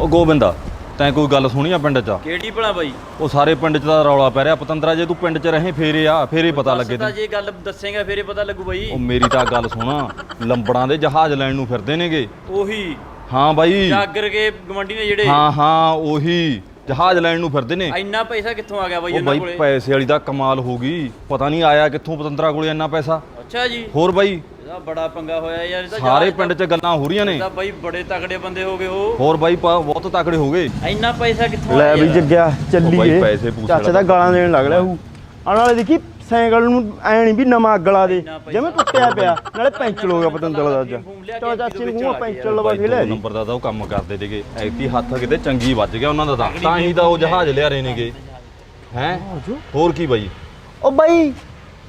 ਉਹ ਗੋਬਿੰਦਾ ਤੈਂ ਕੋਈ ਗੱਲ ਸੁਣੀ ਆ ਪਿੰਡ 'ਚ? ਕਿਹੜੀ ਭਲਾ ਬਾਈ? ਉਹ ਸਾਰੇ ਪਿੰਡ 'ਚ ਦਾ ਰੌਲਾ ਪੈ ਰਿਹਾ। ਪਤੰਦਰਾ ਜੇ ਤੂੰ ਪਿੰਡ 'ਚ ਰਹੇ ਫੇਰੇ ਆ ਫੇਰੇ ਪਤਾ ਲੱਗੇ ਤਾਂ ਤੈਨੂੰ। ਜੇ ਗੱਲ ਦੱਸੇਗਾ ਫੇਰੇ ਪਤਾ ਲੱਗੂ ਬਾਈ। ਉਹ ਮੇਰੀ ਤਾਂ ਗੱਲ ਸੁਣਾ ਲੰਬੜਾਂ ਦੇ ਜਹਾਜ਼ ਲੈਣ ਨੂੰ ਫਿਰਦੇ ਨੇਗੇ। ਉਹੀ। ਹਾਂ ਬਾਈ। ਜਾਗਰ ਕੇ ਗਵੰਡੀ ਨੇ ਜਿਹੜੇ। ਹਾਂ ਹਾਂ ਉਹੀ। ਜਹਾਜ਼ ਲੈਣ ਨੂੰ ਫਿਰਦੇ ਨੇ। ਇੰਨਾ ਪੈਸਾ ਕਿੱਥੋਂ ਆ ਗਿਆ ਬਾਈ ਉਹ ਇਹਨਾਂ ਬਾਈ ਕੋਲੇ? ਪੈਸੇ ਵਾਲੀ ਦਾ ਕਮਾਲ ਹੋ ਗਈ। ਪਤਾ ਨਹੀਂ ਆਇਆ ਕਿੱਥੋਂ ਪਤੰਦਰਾ ਕੋਲੇ ਇੰਨਾ ਪੈਸਾ। ਅੱਛਾ ਜੀ। ਹੋਰ ਬਾਈ ਇਹਦਾ ਬੜਾ ਪੰਗਾ ਹੋਇਆ ਯਾਰ ਇਹਦਾ ਸਾਰੇ ਪਿੰਡ 'ਚ ਗੱਲਾਂ ਹੋ ਰਹੀਆਂ ਨੇ। ਤਾਂ ਬਾਈ ਬੜੇ ਤਗੜੇ ਬੰਦੇ ਹੋ ਗਏ ਉਹ। ਹੋਰ ਬਾਈ ਪ- ਬਹੁਤ ਤਕੜੇ ਹੋ ਗਏ। ਇੰਨਾ ਪੈਸਾ ਕਿੱਥੋਂ ਲੈ ਵੀ? ਜੱਗਿਆ ਚੱਲੀਏ। ਪੈਸੇ ਚਾਚਾ ਦਾ ਗਾਲਾਂ ਦੇਣ ਲੱਗ ਲਿਆ ਹੂ। ਆਣ ਵਾਲੇ ਦੇਖੀ ਸਾਈਕਲ ਨੂੰ ਐ ਨਹੀਂ ਵੀ ਨਵਾਂ ਅਗਲਾ ਦੇ। ਇੰਨਾ ਪੈਸਾ। ਜਿਵੇਂ ਟੁੱਟਿਆ ਪਿਆ। ਨਾਲੇ ਪੈਂਚਰ ਹੋ ਗਿਆ ਪਤੰਦਲ ਦਾ ਅੱਜ ਫੂਮ ਲਿਆ ਕੇ ਚਲ ਚਾਚੇ ਨੂੰ ਪੈਂਚਰ ਗਿਆ। ਲਵਾ ਬਾਈ ਕੇ ਲੈ ਦੋ ਜੀ ਨੰਬਰ ਦਾ ਤਾਂ ਉਹ ਕੰਮ ਕਰਦੇ ਸੀਗੇ। ਐਤੀ ਹੱਥ ਕਿਤੇ ਚੰਗੀ ਵੱਜ ਗਿਆ ਉਹਨਾਂ ਦਾ ਤਾਂ। ਤਾਂ ਹੀ ਤਾਂ ਉਹ ਜਹਾਜ਼ ਲਿਆ ਰਹੇ ਨੇਗੇ। ਹੈ? ਹੋਰ ਕੀ ਬਾਈ? ਉਹ ਬਾਈ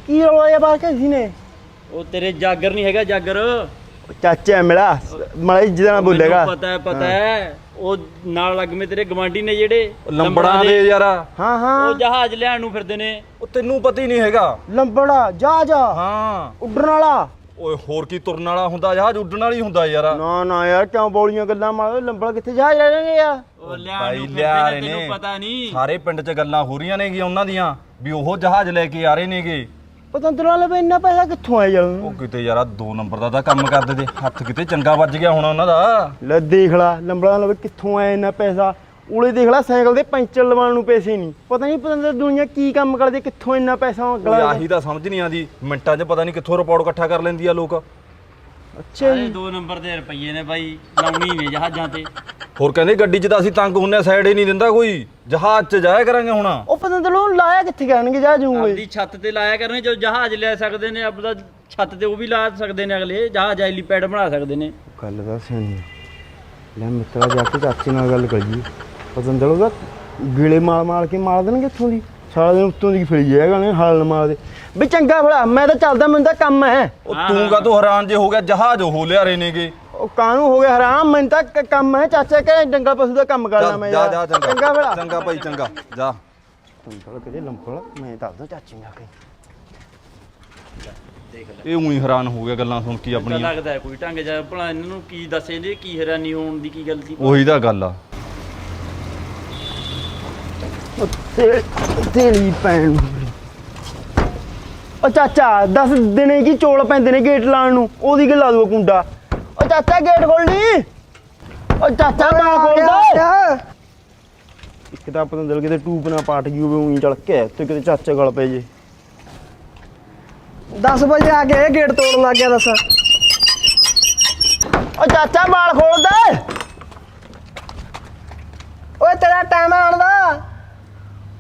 ਕੀ ਰੌਲਾ ਜਿਹਾ ਬਾਹਰ ਕੇ ਸੀ ਨੇ? ਉਹ ਤੇਰੇ ਜਾਗਰ ਨਹੀਂ ਹੈਗਾ ਜਾਗਰ। ਉਹ ਚਾਚਾ ਮਿਲਾ ਮਲੇ ਜਿਹਦਾ ਬੋਲੇਗਾ ਮੈਨੂੰ ਪਤਾ ਹੈ ਪਤਾ ਹੈ। ਉਹ ਨਾਲ ਲੱਗਵੇਂ ਤੇਰੇ ਗਵਾਂਢੀ ਨੇ ਜਿਹੜੇ। ਲੰਬੜਾਂ ਦੇ ਯਾਰ। ਹਾਂ ਉਹ ਹਾਂ ਜਹਾਜ਼ ਲੈਣ ਨੂੰ ਫਿਰਦੇ ਨੇ। ਉਹ ਤੈਨੂੰ ਪਤਾ ਹੀ ਨਹੀਂ ਹੈਗਾ। ਲੰਬੜਾ ਜਾ ਜਾ ਹਾਂ। ਉੱਡਣ ਵਾਲਾ। ਓਏ ਹੋਰ ਕੀ ਤੁਰਨ ਵਾਲਾ ਹੁੰਦਾ? ਜਹਾਜ਼ ਉੱਡਣ ਵਾਲੀ ਹੁੰਦਾ ਯਾਰ। ਨਾ ਨਾ ਯਾਰ ਕਿਉਂ ਬੋਲੀਆਂ ਗੱਲਾਂ ਮਾਰ ਲੰਬੜਾ ਕਿੱਥੇ ਜਾ ਰਹੇ ਯਾਰ? ਉਹ ਲੈਣ ਬਾਈ ਨੂੰ ਲਿਆ ਰਹੇ ਨੇ ਨੇ। ਤੈਨੂੰ ਪਤਾ ਨਹੀਂ। ਸਾਰੇ ਪਿੰਡ 'ਚ ਗੱਲਾਂ ਹੋ ਰਹੀਆਂ ਨੇਗੀਆਂ ਉਹਨਾਂ ਦੀਆਂ ਵੀ ਉਹ ਜਹਾਜ਼ ਲੈ ਕੇ ਆ ਰਹੇ ਨੇਗੇ। ਪਤੰਦਰ ਵਾਲੇ ਵੀ ਇੰਨਾ ਪੈਸਾ ਕਿੱਥੋਂ ਆਇਆ ਯਾਰ? ਉਹ ਕਿਤੇ ਯਾਰ ਆਹ ਦੋ ਨੰਬਰ ਦਾ ਤਾਂ ਕੰਮ ਕਰਦੇ ਤੇ ਹੱਥ ਕਿਤੇ ਚੰਗਾ ਵੱਜ ਗਿਆ ਹੋਣਾ ਉਹਨਾਂ ਦਾ। ਲੈ ਦੇਖ ਲਾ ਲੰਬੜਾ ਲਵੇ ਕਿੱਥੋਂ ਆਇਆ ਇੰਨਾ ਪੈਸਾ। ਉਲੇ ਦੇਖ ਲਾ ਸਾਈਕਲ ਦੇ ਪੈਂਚਰ ਲਵਾਉਣ ਨੂੰ ਪੈਸੇ ਨਹੀਂ। ਪਤਾ ਨਹੀਂ ਪਤੰਦਰ ਦੁਨੀਆ ਕੀ ਕੰਮ ਕਰਦੀ ਕਿੱਥੋਂ ਇੰਨਾ ਪੈਸਾ ਓਏ ਅਗਲਾ ਆਹੀ ਤਾਂ ਸਮਝ ਨਹੀਂ ਆਉਂਦੀ। ਮਿੰਟਾਂ 'ਚ ਪਤਾ ਨਹੀਂ ਕਿੱਥੋਂ ਰਿਪੋਰਟ ਇਕੱਠਾ ਕਰ ਲੈਂਦੀ ਆ ਲੋਕ। ਅੱਛਾ ਜੀ। ਦੋ ਨੰਬਰ ਦੇ ਰੁਪਈਏ ਨੇ ਬਾਈ ਲਾਉਣੀ ਨੇ ਜਹਾਜ਼ਾਂ ਤੇ। ਹੋਰ ਕਹਿੰਦੇ ਗੱਡੀ 'ਚ ਤਾਂ ਅਸੀਂ ਤੰਗ ਹੁੰਨੇ ਸਾਈਡ ਹੀ ਨਹੀਂ ਦਿੰਦਾ ਕੋਈ। ਜਹਾਜ਼ 'ਚ ਜਾਇਆ ਕਰਾਂਗੇ ਹੁਣ। ਨੂੰ ਲਾਇਆ ਕਿੱਥੇ ਕਰਨਗੇ? ਜਾ ਜੂਗੇ ਆਪਦੀ ਛੱਤ ਤੇ ਲਾਇਆ ਕਰਨੇ ਜੋ ਜਹਾਜ਼ ਲੈ ਸਕਦੇ ਨੇ ਆਪਦਾ ਛੱਤ ਤੇ ਉਹ ਵੀ ਲਾ ਸਕਦੇ ਨੇ ਅਗਲੇ ਜਹਾਜ਼ ਹੈਲੀਪੈਡ ਬਣਾ ਸਕਦੇ ਨੇ। ਗੱਲ ਦਾ ਸੁਣੀ ਲੈ ਮਿੱਤਰਾ ਜਾ ਕੇ ਚਾਚੇ ਨਾਲ ਗੱਲ ਕਰੀਏ ਪਤੰਦਰ ਉਹਦਾ ਗਿਲੇ ਮਾਲ ਮਾਲ ਕੇ ਮਾਰ ਦੇਣਗੇ ਇੱਥੋਂ ਦੀ। ਸਾਰਾ ਦਿਨ ਉੱਤੋਂ ਦੀ ਫਿਰੀ ਜਾਏਗਾ ਨੇ ਹਲ ਮਾਰ ਦੇ। ਵੀ ਚੰਗਾ ਭਲਾ ਮੈਂ ਤਾਂ ਚੱਲਦਾ ਮੈਨੂੰ ਤਾਂ ਕੰਮ ਹੈ। ਉਹ ਤੂੰ ਕਾ ਤੂੰ ਹੈਰਾਨ ਜੇ ਹੋ ਗਿਆ ਜਹਾਜ਼ ਉਹ ਲਿਆ ਰਹੇ ਨੇਗੇ। ਉਹ ਕਾਹਨੂੰ ਹੋ ਗਿਆ ਹਰਾਮ ਮੈਨੂੰ ਤਾਂ ਕ- ਕੰਮ ਹੈ। ਚਾਚਾ ਕਹਿੰਦਾ ਡੰਗਲ ਪਸ਼ੂ ਦਾ ਕੰਮ ਕਰਦਾ ਮੈਂ ਜਾ ਯਾਰ। ਜਾ ਚੰਗਾ। ਚੰਗਾ ਭਲਾ। ਚੰਗਾ ਭਾਈ ਚੰਗਾ। ਜਾ। ਲੰਬੜ ਕਿਤੇ ਲੰਬੜ ਮੈਂ ਦੱਸਦਾ ਚਾਚੇ ਨੂੰ ਆ ਕੇ ਇਹ ਉਹੀ ਹੈਰਾਨ ਹੋ ਗਿਆ ਗੱਲਾਂ ਸੁਣ ਕੇ ਤਾਂ ਆਪਣੀਆਂ। ਲੱਗਦਾ ਹੈ ਕੋਈ ਢੰਗ ਜਾ ਭਲਾ ਇਹਨਾਂ ਨੂੰ ਕੀ ਦੱਸੇ ਨੇ ਕੀ ਹੈਰਾਨੀ ਹੋਣ ਦੀ ਕੀ ਗੱਲ ਸੀ? ਉਹੀ ਤਾਂ ਗੱਲ ਆ। ਉਹ ਤੇ ਤੇਰੀ ਭੈਣ ਨੂੰ। ਉਹ ਚਾਚਾ 10 ਦਿਨੇ ਕੀ ਚੋਲ ਪੈਂਦੇ ਨੇ ਗੇਟ ਲਾਉਣ ਨੂੰ? ਉਹਦੀ ਕਿ ਲਾ ਦੂਗਾ ਕੁੰਡਾ? ਉਹ ਚਾਚਾ ਗੇਟ ਖੋਲ ਲਈ ਉਹ ਚਾਚਾ ਨਾ ਖੋਲ ਦੇ ਇੱਕ ਤਾਂ ਪਤਾ ਦਿਲ ਕਿਤੇ ਟੂਪ ਨਾ ਪਾਟ ਗਈ ਹੋਵੇ ਉਹੀ ਚੜ ਕੇ ਤੇ ਕਿਤੇ ਚਾਚਾ ਗਲ ਪੈ ਜੇ। 10 ਵਜੇ ਆ ਕੇ ਗੇਟ ਤੋੜਨ ਲੱਗ ਗਿਆ ਦੱਸ। ਉਹ ਚਾਚਾ ਮਾਲ ਖੋਲ ਦੇ। ਓਏ ਤੇਰਾ ਟਾਈਮ ਆਉਣ ਦਾ।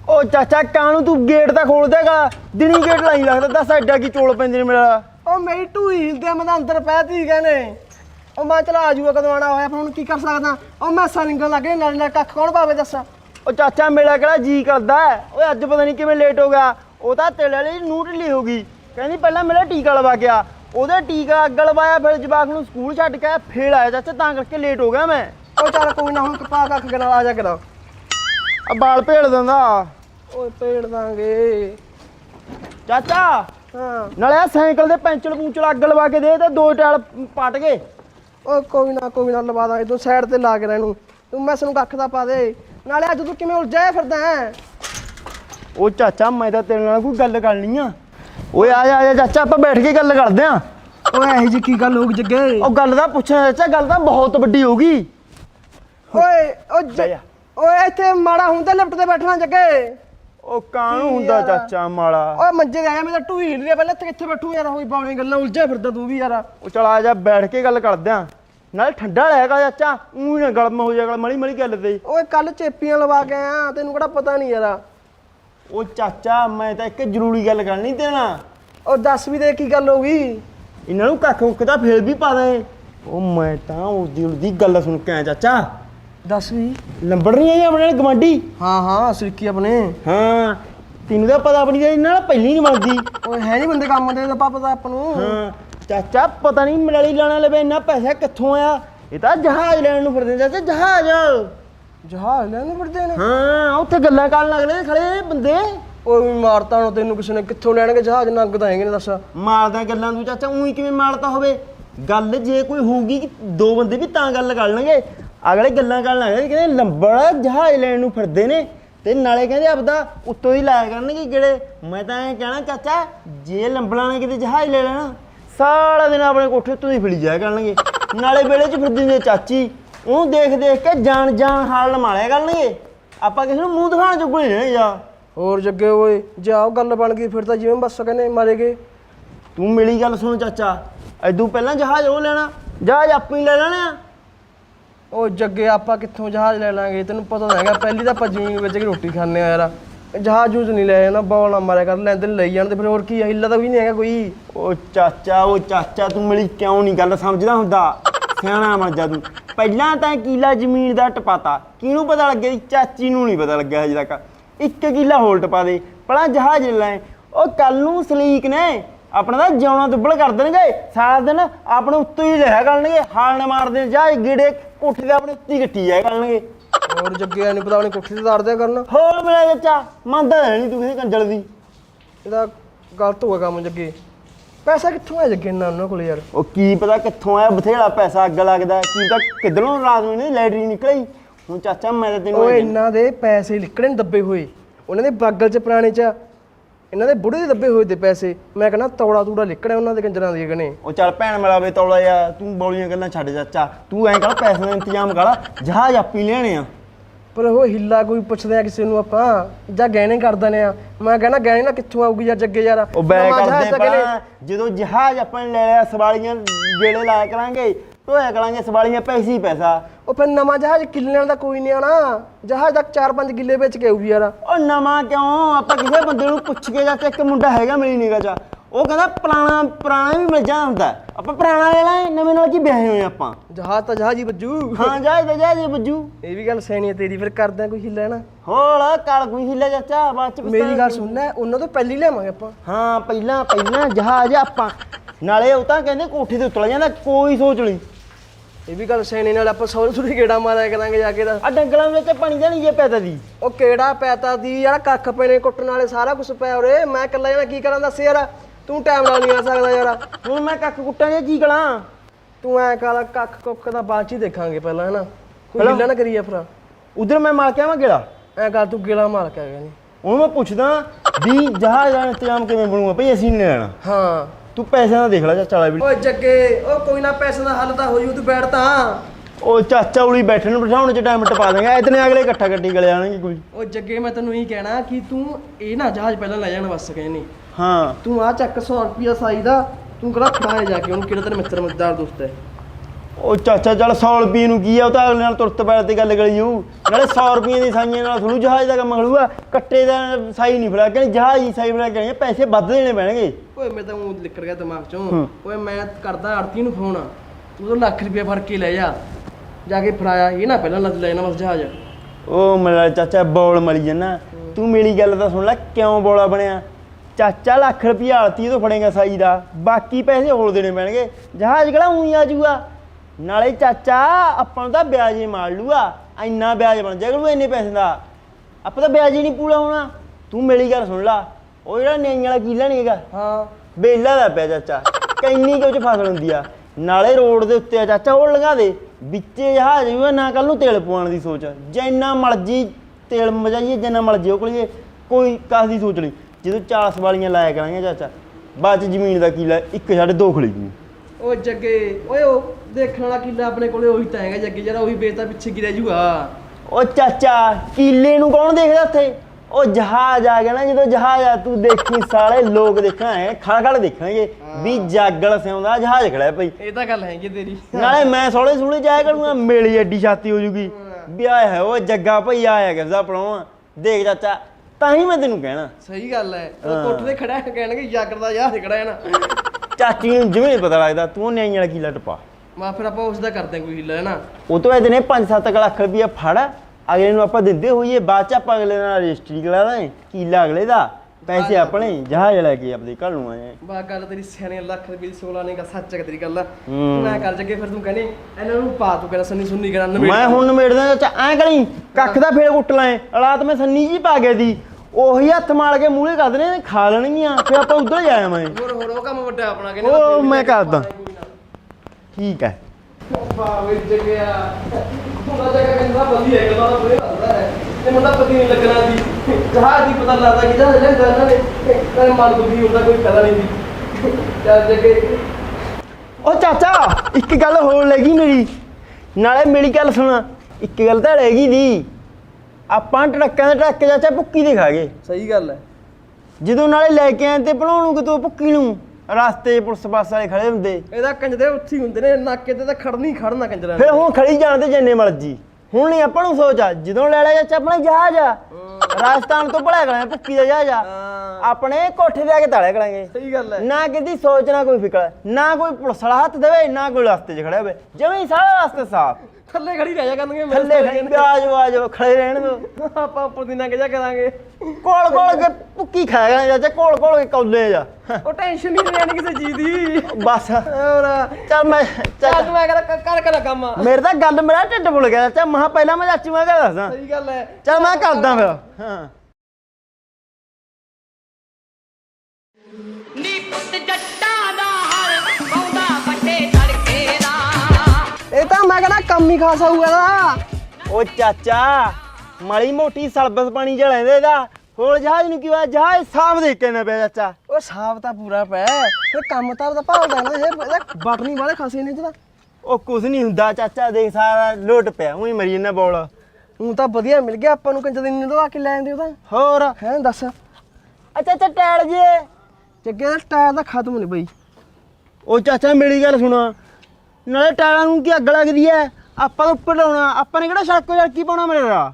ਉਹ ਚਾਚਾ ਕਾਹਨੂੰ ਤੂੰ ਗੇਟ ਤਾਂ ਖੋਲ ਦੇਗਾ? ਦਿਨੀ ਗੇਟ ਲਾਈ ਲੱਗਦਾ ਦੱਸ ਐਡਾ ਕੀ ਚੋਲ ਪੈਂਦੇ ਨੇ ਮੇਰਾ। ਉਹ ਮੇਰੀ ਢੂਈ ਹਿਲਦੇ ਆ, ਮੈਂ ਤਾਂ ਅੰਦਰ ਪੈਤੀ ਕਹਿੰਦੇ। ਉਹ ਮੈਂ ਚਲਾ ਆ ਜੂਗਾ ਕਦੋਂ ਆਣਾ ਹੋਇਆ ਫਿਰ ਹੁਣ ਕੀ ਕਰ ਸਕਦਾ? ਉਹ ਮੈਸਾਂ ਨਿੰਗਣ ਲੱਗ ਗਏ ਨਾਲ ਨਾਲ ਕੱਖ ਕੌਣ ਪਾਵੇ ਦੱਸ। ਉਹ ਚਾਚਾ ਮੇਰਾ ਕਿਹੜਾ ਜੀ ਕਰਦਾ ਹੈ? ਓਏ ਅੱਜ ਪਤਾ ਨਹੀਂ ਕਿਵੇਂ ਲੇਟ ਹੋ ਗਿਆ। ਉਹ ਤਾਂ ਤੇਰੇ ਵਾਲੀ ਨੂੰ ਢਿੱਲੀ ਹੋ ਗਈ। ਕਹਿੰਦੀ ਪਹਿਲਾਂ ਮੇਰਾ ਟੀਕਾ ਲਵਾ ਗਿਆ ਉਹਦੇ ਟੀਕਾ ਅੱਗ ਲਵਾਇਆ ਫਿਰ ਜਵਾਕ ਨੂੰ ਸਕੂਲ ਛੱਡ ਕੇ ਆਇਆ, ਫੇਰ ਆਇਆ ਚਾਚਾ ਤਾਂ ਕਰਕੇ ਲੇਟ ਹੋ ਗਿਆ ਮੈਂ। ਉਹ ਚੱਲ ਕੋਈ ਨਾ ਹੁਣ ਕਪਾ ਕੱਖ ਕੇ ਨਾਲ ਆ ਜਾ ਕਰਾਂ। ਆ ਬਾਲ ਭੇੜ ਦਿੰਦਾ। ਓਏ ਪੇੜ ਦਾਂਗੇ। ਚਾਚਾ! ਹਾਂ। ਨਾਲੇ ਆ ਸਾਈਕਲ ਦੇ ਪੈਂਚਰ ਪੂੰਚਰ ਅੱਗ ਲਵਾ ਕੇ ਦੇ ਤੇ ਦੋ ਟਾਇਲ ਪਟ ਗਏ ਓਏ ਕੋਈ ਨਾ ਕੋਈ ਨਾ ਲਵਾ ਦਾਂਗੇ। ਤੂੰ ਸਾਈਡ ਤੇ ਲਾ ਕੇ ਰਹਿ ਨੂੰ ਤੂੰ ਮੈਸ ਨੂੰ ਕੱਖ ਦਾ ਪਾ ਦੇ। ਨਾਲੇ ਅੱਜ ਤੂੰ ਕਿਵੇਂ ਉਲਝਿਆ ਫਿਰਦਾ ਹੈ? ਉਹ ਚਾਚਾ ਮੈਂ ਤਾਂ ਤੇਰੇ ਨਾਲ ਕੋਈ ਗੱਲ ਕਰਨੀ ਆ। ਓਏ ਆ ਜਾ ਆ ਜਾ ਚਾਚਾ ਆਪਾਂ ਬੈਠ ਕੇ ਗੱਲ ਕਰਦੇ ਆ। ਓਏ ਇਹੋ ਜੀ ਕੀ ਗੱਲ ਹੋ ਗਈ ਜੱਗੇ? ਉਹ ਗੱਲ ਦਾ ਪੁੱਛਣਾ ਚਾਚਾ ਗੱਲ ਤਾਂ ਬਹੁਤ ਵੱਡੀ ਹੋ ਗਈ। ਓਏ ਉਹ ਜ-। ਓਏ ਇੱਥੇ ਮਾੜਾ ਹੁੰਦਾ ਲਿਫਟ ਤੇ ਬੈਠਣਾ ਜੱਗੇ। ਉਹ ਕਾਹਨੂੰ ਕੀ ਹੁੰਦਾ? ਚਾਚਾ ਮਾੜਾ? ਓਏ ਮੰਜੇ ਤੇ ਮੈਂ ਤਾਂ ਢੂਈ ਹਿਲ ਰਿਹਾ ਪਹਿਲਾਂ ਇੱਥੇ ਕਿੱਥੇ ਬੈਠੂ ਯਾਰ ਹੋਈ ਬਾਉਣੀ ਗੱਲਾਂ ਉਲਝਿਆ ਫਿਰਦਾ ਤੂੰ ਵੀ ਯਾਰ। ਉਹ ਚਲ ਆ ਜਾ ਬੈਠ ਕੇ ਗੱਲ ਕਰਦੇ ਆ। ਨਾਲ ਠੰਡਾ ਲੈਗਾ ਚਾਚਾ ਊਂ ਨਾ ਗਲਮ ਹੋ ਜਾਗਾ ਮਲੀ ਮਲੀ ਗੱਲ ਤੇ। ਓਏ ਕੱਲ ਚੇਪੀਆਂ ਲਵਾ ਕੇ ਆਇਆ ਤੈਨੂੰ ਕਿਹੜਾ ਪਤਾ ਨਹੀਂ ਯਾਰ। ਉਹ ਚਾਚਾ ਮੈਂ ਤਾਂ ਇੱਕ ਜ਼ਰੂਰੀ ਗੱਲ ਕਰਨੀ ਦੇਣਾ ਉਹ ਦੱਸ ਵੀ ਦੇ ਕੀ ਗੱਲ ਹੋ ਗਈ। ਇਹਨਾਂ ਨੂੰ ਕੱਖ ਕੁੱਖ ਤਾਂ ਫੇਰ ਵੀ ਪਾ ਦੇ। ਉਹ ਮੈਂ ਤਾਂ ਉਹਦੀ ਉਹਦੀ ਗੱਲ ਸੁਣ ਕੇ ਆਇਆ ਚਾਚਾ। ਦੱਸ ਵੀ। ਲੰਬੜ ਨਹੀਂ ਆਈ ਆਪਣੇ ਨਾਲ ਗਵਾਂਢੀ ਹਾਂ ਹਾਂ ਸਰੀਕੀ ਆਪਣੇ। ਹਾਂ ਤੈਨੂੰ ਤਾਂ ਪਤਾ ਆਪਣੀ ਇਹਨਾਂ ਨਾਲ ਪਹਿਲੀ ਨਹੀਂ ਮੰਗਦੀ ਓਏ ਹੈ ਨਹੀਂ ਬੰਦੇ ਕੰਮ ਦੇ ਤਾਂ ਪਤਾ ਆਪਾਂ ਨੂੰ। ਹਾਂ ਚਾਚਾ ਪਤਾ ਨਹੀਂ ਮਲਾਲੀ ਲਾਣਾ ਲਵੇ ਇੰਨਾ ਪੈਸਾ ਕਿੱਥੋਂ ਆਇਆ? ਇਹ ਤਾਂ ਜਹਾਜ਼ ਲੈਣ ਨੂੰ ਫਿਰਦੇ ਚਾਚਾ ਜਹਾਜ਼। ਜਹਾਜ਼ ਲੈਣ ਨੂੰ ਫਿਰਦੇ ਨੇ? ਹਾਂ ਉੱਥੇ ਗੱਲਾਂ ਕਰਨ ਲੱਗ ਰਹੇ ਖੜੇ ਬੰਦੇ। ਓਏ ਵੀ ਮਾਰਤਾ ਹੁਣ ਤੈਨੂੰ ਕਿਸੇ ਨੇ ਕਿੱਥੋਂ ਲੈਣਗੇ ਜਹਾਜ਼? ਨੰਗ ਤਾਂ ਹੈਗੇ ਨੇ ਦੱਸ। ਮਾਰਦਾ ਗੱਲਾਂ ਨੂੰ ਚਾਚਾ ਉਹੀ ਕਿਵੇਂ ਮਾਰਦਾ ਹੋਵੇ? ਗੱਲ ਜੇ ਕੋਈ ਹੋਊਗੀ ਕਿ ਦੋ ਬੰਦੇ ਵੀ ਤਾਂ ਗੱਲ ਕਰ ਲੈਣਗੇ। ਅਗਲੇ ਗੱਲਾਂ ਕਰਨ ਲੱਗੇ ਕਹਿੰਦੇ ਲੰਬੜਾ ਜਹਾਜ਼ ਲੈਣ ਨੂੰ ਫਿਰਦੇ ਨੇ। ਤੇ ਨਾਲੇ ਕਹਿੰਦੇ ਆਪਦਾ ਉੱਤੋਂ ਹੀ ਲਾਇਆ ਕਰਨਗੇ ਕਿਹੜੇ? ਮੈਂ ਤਾਂ ਐਂ ਕਹਿਣਾ ਚਾਚਾ ਜੇ ਲੰਬੜਾ ਨੇ ਕਿਤੇ ਜਹਾਜ਼ ਲੈ ਲੈਣਾ ਸਾਰਾ ਦਿਨ ਆਪਣੇ ਕੋਠੇ ਉੱਤੋਂ ਹੀ ਫਿਰੀ ਜਾਇਆ ਕਰਨਗੇ। ਨਾਲੇ ਵੇਲੇ 'ਚ ਫਿਰਦੀ ਆ ਚਾਚੀ। ਉਹਨੂੰ ਦੇਖ ਦੇਖ ਕੇ ਜਾਨ ਜਾਨ ਹਾਲ ਲਮਾਲਿਆ ਕਰਨਗੇ। ਆਪਾਂ ਕਿਸੇ ਨੂੰ ਮੂੰਹ ਦਿਖਾਉਣ ਜੋਗੇ ਨਹੀਂ ਰਹੇ ਜਾ ਹੋਰ ਜੱਗੇ ਓਏ ਜੇ ਆਹ ਗੱਲ ਬਣ ਗਈ ਫਿਰ ਤਾਂ ਜਿਵੇਂ ਬੱਸ ਕਹਿੰਦੇ ਮਾਰੇ ਗਏ। ਤੂੰ ਮੇਰੀ ਗੱਲ ਸੁਣ ਚਾਚਾ। ਐਦੂ ਪਹਿਲਾਂ ਜਹਾਜ਼ ਉਹ ਲੈਣਾ ਜਹਾਜ਼ ਆਪੇ ਹੀ ਲੈ ਲੈਣਾ। ਉਹ ਜੱਗੇ ਆਪਾਂ ਕਿੱਥੋਂ ਜਹਾਜ਼ ਲੈ ਲਾਂਗੇ? ਤੈਨੂੰ ਪਤਾ ਤਾਂ ਹੈਗਾ ਪਹਿਲੀ ਤਾਂ ਆਪਾਂ ਜ਼ਮੀਨ ਵਿੱਚ ਕੇ ਰੋਟੀ ਖਾਂਦੇ ਆ ਯਾਰ। ਜਹਾਜ਼ ਜੂਜ ਨਹੀਂ ਲੈ ਜਾਣਾ ਬੌਲ ਨਾ ਮਾਰਿਆ ਕਰ, ਲੈਂਦੇ ਲਈ ਜਾਣ ਤੇ ਫਿਰ ਹੋਰ ਕੀ ਆ, ਹਿੱਲਾ ਤਾਂ ਵੀ ਨਹੀਂ ਹੈਗਾ ਕੋਈ। ਉਹ ਚਾਚਾ ਉਹ ਚਾਚਾ, ਤੂੰ ਮੇਰੀ ਕਿਉਂ ਨਹੀਂ ਗੱਲ ਸਮਝਦਾ ਹੁੰਦਾ? ਸਿਆਣਾ ਮਰ ਜਾ ਤੂੰ। ਪਹਿਲਾਂ ਤਾਂ ਕਿੱਲਾ ਜ਼ਮੀਨ ਦਾ ਟਪਾਤਾ। ਕਿਹਨੂੰ ਪਤਾ ਲੱਗਿਆ ਸੀ? ਚਾਚੀ ਨੂੰ ਨਹੀਂ ਪਤਾ ਲੱਗਿਆ ਹਜੇ ਤੱਕ। ਇੱਕ ਕਿਲਾ ਹੋਰ ਟਪਾ ਦੇ। ਪਹਿਲਾਂ ਜਹਾਜ਼ ਲੈ ਉਹ ਕੱਲ ਨੂੰ ਸਲੀਕ ਨੇ। ਆਪਣਾ ਤਾਂ ਜਿਉਣਾ ਦੁੱਬਲ ਕਰ ਦੇਣਗੇ। ਸਾਰਾ ਦਿਨ ਆਪਣੇ ਉੱਤੇ ਹੀ ਰਹਿ ਕਰਨਗੇ। ਹਾਲ ਨਾ। ਮਾਰਦੇ ਜਾਂ ਗੇੜੇ, ਕੋਠੇ ਦੇ ਆਪਣੇ ਉੱਤੇ ਹੀ ਗੱਟੀ ਜਾਇਆ ਕਰਨਗੇ। ਹੋਰ ਜੱਗੇ ਨਹੀਂ ਪਤਾ ਉਹਨੇ ਕੋਠੀ ਤੇ ਤਾਰਦਿਆ ਕਰਨ। ਹੋਰ ਮੇਰਾ ਚਾਚਾ ਮੰਨਦਾ ਨਹੀਂ ਤੂੰ ਕਿਸੇ ਕੰਜਲ ਦੀ। ਇਹਦਾ ਗਲਤ ਹੋਇਆ ਕੰਮ ਜੱਗੇ। ਪੈਸਾ ਕਿੱਥੋਂ ਆ ਜੱਗੇ ਇਹਨਾਂ ਉਹਨਾਂ ਕੋਲ ਯਾਰ? ਉਹ ਕੀ ਪਤਾ ਕਿੱਥੋਂ ਆਇਆ ਬਥੇਰਾ ਪੈਸਾ ਅੱਗ ਲੱਗਦਾ। ਕੀ ਤਾਂ ਕਿੱਧਰੋਂ ਰਾਤ ਨੂੰ ਨਹੀਂ ਲੈਟਰੀ ਨਿਕਲੀ। ਹੁਣ ਚਾਚਾ ਮੈਂ ਤਾਂ ਤੈਨੂੰ ਐਂ ਇਹਨਾਂ ਦੇ ਪੈਸੇ ਲਿਕੜੇ ਨੇ ਦੱਬੇ ਹੋਏ। ਉਹਨਾਂ ਦੇ ਬਾਗਲ ਚ ਪੁਰਾਣੇ ਚ। ਇਹਨਾਂ ਦੇ ਬੁੜੇ ਦੇ ਦੱਬੇ ਹੋਏ ਤੇ ਪੈਸੇ। ਮੈਂ ਕਹਿੰਦਾ ਤੌੜਾ ਤੂੜਾ ਲਿਕੜਿਆ ਉਹਨਾਂ ਦੇ ਕੰਜਰਾਂ ਦੇ ਗਣੇ ਉਹ ਚੱਲ ਭੈਣ ਮਿਲਾਵੇ ਤੌਲਾ ਯਾ ਤੂੰ ਬੋਲੀਆਂ ਗੱਲਾਂ ਛੱਡ ਚਾਚਾ। ਤੂੰ ਐਂ ਕਰ ਪੈਸੇ ਦਾ ਇੰਤਜ਼ਾਮ ਕਰ। ਜਹਾਜ਼ ਆਪੀ ਲੈਣੇ ਆ। ਪਰ ਉਹ ਹਿੱਲਾ ਕੋਈ ਪੁੱਛਦੇ ਆ ਕਿਸੇ ਨੂੰ ਆਪਾਂ ਜਾਂ ਗਹਿਣੇ ਕਰ ਦਨੇ ਆ ਮੈਂ ਕਹਿੰਦਾ ਗਹਿਣੇ ਨਾ ਕਿੱਥੋਂ ਆਊਗੀ ਯਾਰ ਜੱਗੇ ਯਾਰ। ਉਹ ਬੈ ਨਵਾਂ ਜਹਾਜ਼ ਕਰਦੇ ਤਾਂ ਕਹਿੰਦੇ- ਪਾ ਜਦੋਂ ਜਹਾਜ਼ ਆਪਾਂ ਨੇ ਲੈ ਲਿਆ ਸਵਾਲੀਆਂ ਗੇੜੇ ਲਾਇਆ ਕਰਾਂਗੇ ਢੋਇਆ ਕਰਾਂਗੇ ਸਵਾਲੀਆਂ ਪੈਸੇ ਹੀ ਪੈਸਾ। ਉਹ ਫਿਰ ਨਵਾਂ ਜਹਾਜ਼ ਕਿੱਲਿਆਂ ਦਾ ਕੋਈ ਨਹੀਂ ਆਣਾ ਜਹਾਜ਼ ਤੱਕ 4-5 ਕਿੱਲੇ ਵੇਚ ਕੇ ਆਊਗੀ ਯਾਰ। ਉਹ ਨਵਾਂ ਕਿਉਂ? ਆਪਾਂ ਕਿਸੇ ਬੰਦੇ ਨੂੰ ਪੁੱਛ ਕੇ ਜਾ ਕੇ ਇੱਕ ਮੁੰਡਾ ਹੈਗਾ ਮੇਰੀ ਨਿਗਾਹ 'ਚ। ਉਹ ਕਹਿੰਦਾ ਪੁਰਾਣਾ ਪੁਰਾਣਾ ਵੀ ਮਿਲ ਜਾਂਦਾ ਹੁੰਦਾ। ਆਪਾਂ ਪੁਰਾਣਾ ਲੈ ਲਾਂ ਨਵੇਂ ਨਾਲ ਕੀ ਵਿਆਹੇ ਹੋਏ ਆਪਾਂ। ਜਹਾਜ਼ ਤਾਂ ਜਹਾਜ਼ ਹੀ ਵੱਜੂ। ਹਾਂ ਜਹਾਜ਼ ਦਾ ਜਹਾਜ਼ ਹੀ ਬੱਜੂ ਇਹ ਵੀ ਗੱਲ ਸੈਣੀ ਹੈ ਤੇਰੀ ਫਿਰ ਕਰਦੇ ਆ ਕੋਈ ਹਿੱਲਾ ਨਾ। ਹੋਲ ਕਾਲ ਕੋਈ ਹਿੱਲਾ ਚਾਚਾ ਬਾਅਦ ਚ ਪਛਤਾਵਾ ਮੇਰੀ ਗੱਲ ਸੁਣ ਲੈ ਉਹਨਾਂ ਤੋਂ ਪਹਿਲੀ ਲਿਆਵਾਂਗੇ ਆਪਾਂ। ਹਾਂ ਪਹਿਲਾਂ ਪਹਿਲਾਂ ਜਹਾਜ਼ ਆਪਾਂ। ਨਾਲੇ ਉਹ ਤਾਂ ਕਹਿੰਦੇ ਕੋਠੇ ਤੇ ਉਤਰ ਜਾਂਦਾ ਕੋਈ ਸੋਚ ਨਹੀਂ ਇਹ ਵੀ ਗੱਲ ਸੈਣੀ ਨਾਲ ਆਪਾਂ ਸੌਰੇ ਸੁਰੀ ਗੇੜਾ ਮਾਰਿਆ ਕਰਾਂਗੇ ਜਾ ਕੇ ਦਾ ਆ ਡੰਗਲਾਂ ਵਿੱਚ ਪਾਣੀ ਜਾਣੀ ਜੇ ਪੈਦਾ ਦੀ। ਉਹ ਕਿਹੜਾ ਪੈਤਾ ਦੀ ਯਾਰ ਕੱਖ ਪੈਣੇ ਕੁੱਟਣ ਵਾਲੇ ਸਾਰਾ ਕੁਝ ਪਿਆ ਉਰੇ। ਮੈਂ ਇਕੱਲਾ ਜਣਾ ਕੀ ਕਰਾਂ ਦੱਸ ਯਾਰ। ਤੂੰ ਟਾਈਮ ਨਾਲ ਨਹੀਂ ਆ ਸਕਦਾ ਯਾਰ। ਹੁਣ ਮੈਂ ਕੱਖ ਕੁੱਟਾਂ ਜੇ ਕੀ ਕਲਾਂ ਤੂੰ ਐ ਕਾਲਾ ਕੱਖ ਕੁੱਕ ਦਾ ਬਾਅਦ ਚ ਹੀ ਦੇਖਾਂਗੇ ਪਹਿਲਾਂ ਹਨਾ? ਕੋਈ ਹਿੱਲਾ ਨਾ ਕਰੀਏ ਭਰਾ। ਉਧਰ ਮੈਂ ਮਾਰ ਕੇ ਆਵਾਂ ਗੇੜਾ? ਐ ਕਰ ਤੂੰ ਗੇੜਾ ਮਾਰ ਕੇ ਆ ਗਿਆ ਨਹੀਂ ਉਹਨੂੰ ਮੈਂ ਪੁੱਛਦਾ ਵੀ ਜਹਾਜ਼ ਦਾ ਇੰਤਜ਼ਾਮ ਕਿਵੇਂ ਬਣੂਗਾ? ਭਈ ਅਸੀਂ ਨਹੀਂ ਲੈਣਾ। ਹਾਂ। ਤੂੰ ਪੈਸਿਆਂ ਦਾ ਦੇਖ ਲੈ ਚਾਚਾ ਵਾਲਾ ਵੀ। ਓਏ ਜੱਗੇ ਉਹ ਕੋਈ ਨਾ ਪੈਸੇ ਦਾ ਹੱਲ ਤਾਂ ਹੋ ਜੂ ਤੂੰ ਬੈਠ ਤਾਂ। ਉਹ ਚਾਚਾ ਉਲੀ ਬੈਠਣ ਨੂੰ ਬਿਠਾਉਣ ਚ ਟਾਈਮ ਟਪਾ ਦੇਗਾ। ਇਤਨੇ ਅਗਲੇ ਇਕੱਠਾ ਗੱਡੀ ਗਲੇ ਆਣਗੇ ਕੋਈ। ਉਹ ਜੱਗੇ ਮੈਂ ਤੈਨੂੰ ਇਹੀ ਕਹਿਣਾ ਕਿ ਤੂੰ ਇਹ ਨਾ ਜਹਾਜ਼ ਪਹਿਲਾਂ ਲੈ ਜਾਣ ਬਸ ਕਹੇ ਨਹੀਂ ਹਾਂ। ਤੂੰ ਆ ਚੱਕ 100 ਰੁਪਿਆ ਸਾਈ ਦਾ ਤੂੰ ਕਿਹੜਾ ਫੜਾਏ ਜਾ ਕੇ? ਉਹਨੂੰ ਕਿਹੜਾ ਤੇਰਾ ਮਿੱਤਰ ਮਜ਼ਦਾਰ ਦੋਸਤ ਹੈ? ਉਹ ਚਾਚਾ ਚੱਲ 100 ਰੁਪਏ ਨੂੰ ਕੀ ਆ? ਉਹ ਤਾਂ ਅਗਲੇ ਨਾਲ ਤੁਰਤ ਪੈਰ ਤੇ ਗੱਲ ਕਰੀ ਜਾਊ। ਨਾਲੇ 100 ਰੁਪਏ ਦੀ ਸਾਈਆਂ ਨਾਲ ਥੋੜੂ ਜਹਾਜ਼ ਦਾ ਕੰਮ ਖੜੂਗਾ ਕੱਟੇ ਦਾ ਸਾਈ ਨਹੀਂ ਫੜਾ ਕਹਿੰਦੇ ਜਹਾਜ਼ ਹੀ ਸਾਈ ਫੜਾ ਕਹਿੰਦੇ ਪੈਸੇ ਵੱਧ ਦੇਣੇ ਪੈਣਗੇ। ਓਏ ਮੈਂ ਤਾਂ ਉਹ ਲਿਕੜ ਗਿਆ ਦਿਮਾਗ ਚੋਂ। ਓਏ ਮੈਂ ਕਰਦਾ ਆੜਤੀ ਨੂੰ ਫੋਨ। ਤੂੰ ਤਾਂ ਲੱਖ ਰੁਪਿਆ ਫੜ ਕੇ ਲੈ ਜਾ। ਜਾ ਕੇ ਫੜਾਇਆ। ਇਹ ਨਾ ਪਹਿਲਾਂ ਲੱਦ ਲੈਣਾ ਬਸ ਜਹਾਜ਼। ਉਹ ਮੇਰਾ ਚਾਚਾ ਬੌਲ ਮਲੀ ਜੰਨਾ ਤੂੰ ਮੇਰੀ ਗੱਲ ਤਾਂ ਸੁਣ ਲੈ ਕਿਉਂ ਬੌਲਾ ਬਣਿਆ? ਚਾਚਾ ਲੱਖ ਰੁਪਈਆ ਆਲਤੀ ਤੋਂ ਫੜੇਗਾ ਸਾਈ ਦਾ ਬਾਕੀ ਪੈਸੇ ਹੋਰ ਦੇਣੇ ਪੈਣਗੇ। ਜਹਾਜ਼ ਕਿਹੜਾ ਉਹੀ ਆ ਜੂਗਾ? ਨਾਲੇ ਚਾਚਾ ਆਪਾਂ ਨੂੰ ਤਾਂ ਵਿਆਜ ਹੀ ਮਾਰ ਲੂਗਾ। ਇੰਨਾ ਵਿਆਜ ਬਣ ਜਾਏਗਾ ਉਹ ਇੰਨੇ ਪੈਸੇ ਦਾ। ਆਪਾਂ ਤਾਂ ਵਿਆਜ ਹੀ ਨਹੀਂ ਪੂਰਾ ਹੋਣਾ। ਤੂੰ ਮੇਰੀ ਗੱਲ ਸੁਣ ਲਾ। ਉਹ ਜਿਹੜਾ ਨਿਆਂ ਵਾਲਾ ਕੀਲਾ ਨਹੀਂ ਹੈਗਾ? ਹਾਂ। ਬੇਲਾ ਦਾ ਪਿਆ ਚਾਚਾ। ਕੈਨੀ ਕਿ ਉਹ ਚ ਫਸਲ ਹੁੰਦੀ ਆ। ਨਾਲੇ ਰੋਡ ਦੇ ਉੱਤੇ ਆ ਚਾਚਾ ਉਹ ਲਗਾ ਦੇ। ਵਿੱਚੇ ਜਹਾਜ਼ ਵੀ ਆ, ਨਾ ਕੱਲ ਨੂੰ ਤੇਲ ਪਵਾਉਣ ਦੀ ਸੋਚ। ਜਿੰਨਾ ਮਰਜ਼ੀ ਤੇਲ ਮਜਾਈਏ ਜਿੰਨਾ ਮਰਜ਼ੀ ਉਹ ਕੋਲੀਏ ਕੋਈ ਕਾਸ ਦੀ ਸੋਚ ਨਹੀਂ। ਜਦੋਂ ਚਾਸ ਵਾਲੀਆਂ ਲਾਇਆ ਕਰਾਂਗੇ ਚਾਚਾ ਬਾਅਦ ਚ ਜ਼ਮੀਨ ਦਾ ਕੀਲਾ ਇੱਕ ਛੱਡ ਦੋ ਖੜੀ ਓ ਜੱਗੇ ਓਏ ਉਹ ਦੇਖਣ ਵਾਲਾ ਕਿੱਲਾ ਆਪਣੇ ਕੋਲੇ ਉਹੀ ਤਾਂ ਹੈਗਾ ਜੱਗੇ ਜਿਹੜਾ ਉਹੀ ਵੇਚਦਾ ਪਿੱਛੇ ਕੀ ਰਹਿ ਜੂਗਾ। ਉਹ ਚਾਚਾ ਕੀਲੇ ਨੂੰ ਕੌਣ ਦੇਖਦਾ ਉੱਥੇ? ਉਹ ਜਹਾਜ਼ ਆ ਗਿਆ ਨਾ ਜਦੋਂ ਜਹਾਜ਼ ਆ ਤੂੰ ਦੇਖੀ ਸਾਲੇ ਲੋਕ ਦੇਖਣਾ ਹੈ ਖੜ ਖੜ ਦੇਖਣਗੇ ਵੀ ਜਾਗਲ ਸਿਉਂਦਾ ਜਹਾਜ਼ ਖੜਿਆ ਭਈ। ਇਹ ਤਾਂ ਗੱਲ ਹੈਗੀ ਤੇਰੀ। ਨਾਲੇ ਮੈਂ ਸੋਲੇ ਸੂਲੇ ਜਾਇਆ ਕਰੂੰਗਾ ਮੇਲੀ ਐਡੀ ਛਾਤੀ ਹੋ ਜੂਗੀ। ਵੀ ਆਇਆ ਹੈ ਉਹ ਜੱਗਾ ਭਈ ਆਇਆ ਕਿਸਦਾ ਪੜਾਉਣਾ ਦੇਖ ਚਾਚਾ ਤਾਂ ਹੀ ਮੈਂ ਤੈਨੂੰ ਕਹਿਣਾ। ਸਹੀ ਗੱਲ ਹੈ ਉਹ ਕੋਠੇ ਤੇ ਖੜਾ ਕਹਿਣਗੇ ਜਾਗਰ ਦਾ ਯਾਰ ਖੜਾ ਹੈ ਨਾ। ਚਾਚੀ ਨੂੰ ਜਿਵੇਂ ਪਤਾ ਲੱਗਦਾ ਤੂੰ ਨਿਆਈ ਵਾਲਾ ਕੀਲਾ ਟਪਾ। ਮਾ ਫਿਰ ਆਪਾਂ ਉਸ ਦਾ ਕਰਦੇ ਹਾਂ ਕੋਈ ਹਿੱਲਾ ਹੈ ਨਾ। ਉਹ ਤੋਂ ਇਹਦੇ ਨੇ 5-7 ਲੱਖ ਰੁਪਇਆ ਫੜ ਅਗਲੇ ਨੂੰ ਆਪਾਂ ਦਿੰਦੇ ਹੋਈਏ ਬਾਅਦ ਚ ਆਪਾਂ ਅਗਲੇ ਨਾਲ ਰਜਿਸਟਰੀ ਕਰਾ ਦਾਂਗੇ ਕੀਲਾ ਅਗਲੇ ਦਾ। ਪੈਸੇ ਆਪਣੇ ਜਹਾਜ਼ ਲੈ ਕੇ ਆਪਦੇ ਘਰ ਨੂੰ ਆਏ ਬਾ ਗੱਲ ਤੇਰੀ ਸਿਆਣੇ ਲੱਖ ਰੁਪਏ ਦੀ 16 ਨੇ ਗਾ ਸੱਚ ਹੈ ਤੇਰੀ ਗੱਲ। ਨਾ ਕਰ ਜੱਗੇ ਫਿਰ ਤੂੰ ਕਹਿੰਦੇ ਇਹਨਾਂ ਨੂੰ ਪਾ ਤੂੰ ਕਹਿੰਦਾ ਸੰਨੀ ਸੁੰਨੀ ਕਰਾਂ ਨਵੇਂ ਮੈਂ ਹੁਣ ਨਿਬੇੜਦਾ ਚਾਚਾ ਐਂ ਕਰੀ ਕੱਖ ਦਾ ਫੇਰ ਕੁੱਟ ਲਾਏ। ਰਾਤ ਮੈਂ ਸੰਨੀ ਜੀ ਪਾ ਗਿਆ ਦੀ ਉਹੀ ਹੱਥ ਮਾਰ ਕੇ ਮੂਹਰੇ ਕਰ ਦੇਣੇ ਖਾ ਲੈਣਗੀਆਂ ਫੇਰ ਆਪਾਂ ਉਧਰ ਜਾਇਆ ਮੈਂ ਹੋਰ ਹੋਰ ਉਹ ਕੰਮ ਵੱਡਾ ਆਪਣਾ ਕਹਿੰਦੇ ਉਹ ਮੈਂ ਕਰਦਾ। ਠੀਕ ਹੈ। ਵਾਹ ਵੇ ਜਗਿਆ ਮੁੰਡਾ ਜਗ੍ਹਾ ਕਹਿੰਦਾ ਬੰਦੀ ਹੈ ਕਹਿੰਦਾ ਬੁਰੇ ਲੱਗਦਾ ਹੈ। ਤੇ ਮੁੰਡਾ ਪਤੀ ਨਹੀਂ ਲੱਗਣਾ ਸੀ। ਜਹਾਜ਼ ਦੀ ਪਤਾ ਲੱਗਦਾ ਕਿ ਜਹਾਜ਼ ਲੈਂਦਾ ਇਹਨਾਂ ਨੇ ਤੇ ਮਨ ਦੁਖੀ ਹੁੰਦਾ ਕੋਈ ਪਤਾ ਨਹੀਂ ਸੀ। ਚੱਲ ਜਗੇ। ਉਹ ਚਾਚਾ ਇੱਕ ਗੱਲ ਹੋਰ ਲੱਗੀ ਮੇਰੀ। ਨਾਲੇ ਮੇਰੀ ਗੱਲ ਸੁਣ ਇੱਕ ਗੱਲ ਤਾਂ ਰਹਿ ਦੀ। ਆਪਾਂ ਟਰੱਕਾਂ ਦੇ ਟਰੱਕ ਚਾਚਾ ਭੁੱਕੀ ਦੇ ਖਾ ਗਏ। ਸਹੀ ਗੱਲ ਹੈ। ਜਦੋਂ ਨਾਲੇ ਲੈ ਕੇ ਆਏ ਤੇ ਬਣਾਉਣ ਨੂੰ ਕਿਤੋਂ ਭੁੱਕੀ ਨੂੰ? ਰਸਤੇ 'ਚ ਪੁਲਿਸ ਬੱਸ ਵਾਲੇ ਖੜੇ ਹੁੰਦੇ। ਇਹਦਾ ਕੰਜਦੇ ਉੱਥੀ ਹੁੰਦੇ ਨੇ ਨਾਕੇ ਤੇ ਤਾਂ ਖੜਨੀ ਖੜਨਾ ਕੰਜਰਾ ਫਿਰ ਹੁਣ ਖੜੀ ਜਾਣਦੇ ਜੰਨੇ ਮਰਜ਼ੀ। ਹੁਣ ਨਹੀਂ ਆਪਾਂ ਨੂੰ ਸੋਚ ਆ ਜਦੋਂ ਲੈ ਲਿਆ ਚਾਚਾ ਆਪਣਾ ਜਹਾਜ਼ ਆ। ਰਾਜਸਥਾਨ ਤੋਂ ਭਲਿਆ ਕਰਾਂਗੇ ਭੁੱਕੀ ਦਾ ਜਹਾਜ਼ ਆ। ਹਾਂ। ਆਪਣੇ ਕੋਠੇ ਤੇ ਆ ਕੇ ਤਾਲੇ ਕਰਾਂਗੇ। ਸਹੀ ਗੱਲ ਹੈ। ਨਾ ਕਿਦੀ ਸੋਚ ਨਾ ਕੋਈ ਫਿਕਰ। ਨਾ ਕੋਈ ਪੁਲਿਸ ਵਾਲਾ ਹੱਥ ਦੇਵੇ ਨਾ ਕੋਈ ਰਸਤੇ 'ਚ ਖੜਿਆ ਹੋਵੇ। ਜਿਵੇਂ ਹੀ ਸਾਰਾ ਰਸਤਾ ਸਾਫ਼। ਥੱਲੇ ਖੜੀ ਰਹਿ ਜਾ ਕਰਨਗੇ ਮੇਰੇ ਥੱਲੇ ਖੜੀ ਬਿਆਜ ਵਾਜ ਖੜੇ ਰਹਿਣ ਦੋ ਆਪਾਂ ਉੱਪਰ ਦੀ ਲੰਘ ਜਾ ਕਰਾਂਗੇ। ਕੋਲ ਕੋਲ ਕੇ ਭੁੱਕੀ ਖਾਏਗਾ ਚਾਚਾ ਕੋਲ ਕੋਲ ਕੇ ਕੌਲੇ ਜਾ। ਉਹ ਟੈਨਸ਼ਨ ਨਹੀਂ ਲੈਣੀ ਕਿਸੇ ਚੀਜ਼ ਦੀ। ਬਸ। ਹੋਰ। ਚੱਲ ਮੈਂ ਚੱਲ। ਐ ਕਰ ਕਰ ਕਰ ਕੰਮ ਮੇਰੇ ਤਾਂ ਗੱਲ ਮੇਰਾ ਢਿੱਡ ਫੁੱਲ ਗਿਆ। ਚਾਚਾ ਮਹਾ ਪਹਿਲਾਂ ਮੈਂ ਚਾਚੀ ਮੈਂ ਕਿਹਾ ਦੱਸਾਂ ਸਹੀ ਗੱਲ ਹੈ। ਚੱਲ ਮੈਂ ਕਰਦਾ ਫਿਰ। ਹਾਂ। ਨੀ ਪੁੱਤ ਜੱਟਾਂ ਕੰਮ ਹੀ ਖਾਸਾ ਹੋਊਗਾ ਦਾ ਉਹ ਚਾਚਾ ਮਾੜੀ ਮੋਟੀ ਸਲਬਸ ਪਾਣੀ ਜਿਹਾ ਲੈਂਦੇ ਇਹਦਾ। ਹੋਰ ਜਹਾਜ਼ ਨੂੰ ਕੀ ਹੋਇਆ? ਜਹਾਜ਼ ਸਾਫ਼ ਦੇਖ ਕੇ ਨਾ ਪਿਆ ਚਾਚਾ। ਉਹ ਸਾਫ਼ ਤਾਂ ਪੂਰਾ ਪਿਆ ਫਿਰ ਕੰਮ ਤਾਂ ਉਹਦਾ ਭਾਲਦਾ ਨਾ ਇਹ ਬਟਨੀ ਵਾਲੇ ਖਾਸੇ ਨੇ ਜਿਹਦਾ ਉਹ ਕੁਝ ਨਹੀਂ ਹੁੰਦਾ ਚਾਚਾ ਦੇਖ ਸਾਰਾ ਲੋਟ ਪਿਆ ਉਹੀ ਮਰੀ ਜਾਂਦਾ ਬੋਲ। ਹੁਣ ਤਾਂ ਵਧੀਆ ਮਿਲ ਗਿਆ ਆਪਾਂ ਨੂੰ ਕੰਜ ਦਿਨ ਦਵਾ ਕੇ ਲੈ ਆਂਦੇ ਉਹਦਾ ਹੋਰ? ਹੈ ਦੱਸ। ਅੱਛਾ ਅੱਛਾ ਟੈਲ ਜੇ। ਜੱਗੇ ਦਾ ਟਾਇਰ ਤਾਂ ਖਤਮ ਨਹੀਂ ਬਈ ਉਹ ਚਾਚਾ ਮੇਰੀ ਗੱਲ ਸੁਣਾ। ਨਾਲੇ ਟਾਇਰਾਂ ਨੂੰ ਕੀ ਅੱਗ ਲੱਗਦੀ ਐ ਆਪਾਂ ਤਾਂ ਉੱਪਰ ਲਾਉਣਾ ਆਪਾਂ ਨੇ ਕਿਹੜਾ ਸ਼ੱਕ ਯਾਰ ਕੀ ਪਾਉਣਾ ਮੇਰੇ ਨਾਲ?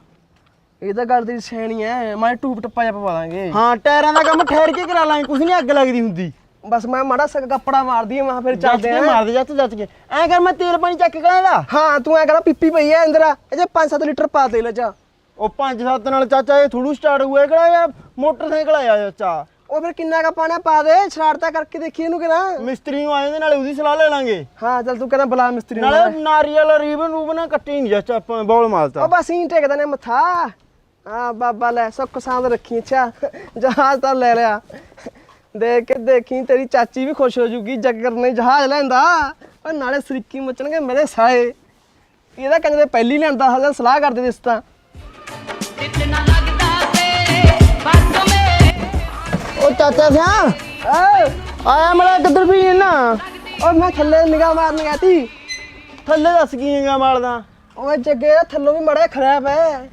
ਇਹ ਤਾਂ ਗੱਲ ਤੇਰੀ ਸਿਆਣੀ ਐ ਮੈਂ ਟੂਬ ਟੱਪਾ ਜਾ ਪਵਾ ਦਾਂਗੇ। ਹਾਂ ਟਾਇਰਾਂ ਦਾ ਕੰਮ ਠਹਿਰ ਕੇ ਕਰਾ ਲਾਂਗੇ ਕੁਝ ਨਹੀਂ ਅੱਗ ਲੱਗਦੀ ਹੁੰਦੀ। ਬਸ ਮੈਂ ਮਾੜਾ ਸਕ ਕੱਪੜਾ ਮਾਰਦੀ ਆ ਮੈਂ ਫਿਰ ਚੱਲਦੇ ਕੇ ਆ ਮਾਰ ਦੇ ਜੱਜ ਜੱਜ ਕੇ। ਐਂ ਕਰ ਮੈਂ ਤੇਲ ਪਾਣੀ ਚੱਕ ਕਰਾਂ ਇਹਦਾ? ਹਾਂ ਤੂੰ ਐ ਕਰ ਪੀਪੀ ਪਈ ਐ ਅੰਦਰ ਇਹ 5-7 ਲੀਟਰ ਪਾ ਦੇ ਲੈ ਜਾ। ਉਹ 5-7 ਨਾਲ ਚਾਚਾ ਇਹ ਥੋੜੂ ਸਟਾਰਟ ਹੋਇਆ ਕਿਹੜਾ ਯਾਰ ਮੋਟਰਸਾਈਕਲ ਆਇਆ ਚਾਚਾ? ਉਹ ਫਿਰ ਕਿੰਨਾ ਕਾ ਪਾਣਾ ਪਾ ਦੇ ਸ਼ਰਾਰਤਾ ਕਰਕੇ ਦੇਖੀ ਇਹਨੂੰ ਕਿਹੜਾ। ਮਿਸਤਰੀ ਨੂੰ ਆਏ ਦੇ ਨਾਲੇ ਉਹਦੀ ਸਲਾਹ ਲੈ ਲਾਂਗੇ। ਹਾਂ ਚੱਲ ਤੂੰ ਕਹਿੰਦਾ ਬਲਾ ਮਿਸਤਰੀ ਨੂੰ ਨਾਲੇ ਨਾਰੀਅਲ ਰੀਬਨ ਰੂਬਨ ਕੱਟੀ ਨਹੀਂ ਚਾਚਾ ਆਪਾਂ ਬੌਲ ਮਾਰਤਾ ਉਹ ਬਸ ਹੀ ਟੇਕਦਾ ਨੇ ਮੱਥਾ। ਆ ਬਾਬਾ ਲੈ ਸੁੱਖ ਸਾਂਦ ਰੱਖੀ ਅੱਛਾ। ਜਹਾਜ਼ ਤਾਂ ਲੈ ਲਿਆ। ਦੇਖ ਕੇ ਦੇਖੀ ਤੇਰੀ ਚਾਚੀ ਵੀ ਖੁਸ਼ ਹੋ ਜੂਗੀ ਜੱਗਰ ਨੇ ਜਹਾਜ਼ ਲੈਂਦਾ। ਉਹ ਨਾਲੇ ਸਰੀਕੀ ਮਚਣਗੇ ਮੇਰੇ ਸਾਲੇ। ਇਹਦਾ ਕੰਜ ਦੇ ਪਹਿਲੀ ਲੈਂਦਾ ਹਾਲੇ ਸਲਾਹ ਕਰਦੇ ਦਿਸ ਤਾਂ ਉਹ ਚਾਚਾ ਸਿਆ ਓ ਆਇਆ ਮੜਾ ਕਿੱਧਰ ਵੀ ਨਾ। ਉਹ ਮੈਂ ਥੱਲੇ ਨਿਗਾਹ ਮਾਰਨ ਗਿਆ ਤੀ ਥੱਲੇ ਦੱਸ ਕੀ ਨਿਗਾ ਮਾਰਦਾ? ਓਏ ਜੱਗੇ ਦਾ ਥੱਲੋਂ ਵੀ ਮੜਾ ਖਰਾਬ ਹੈ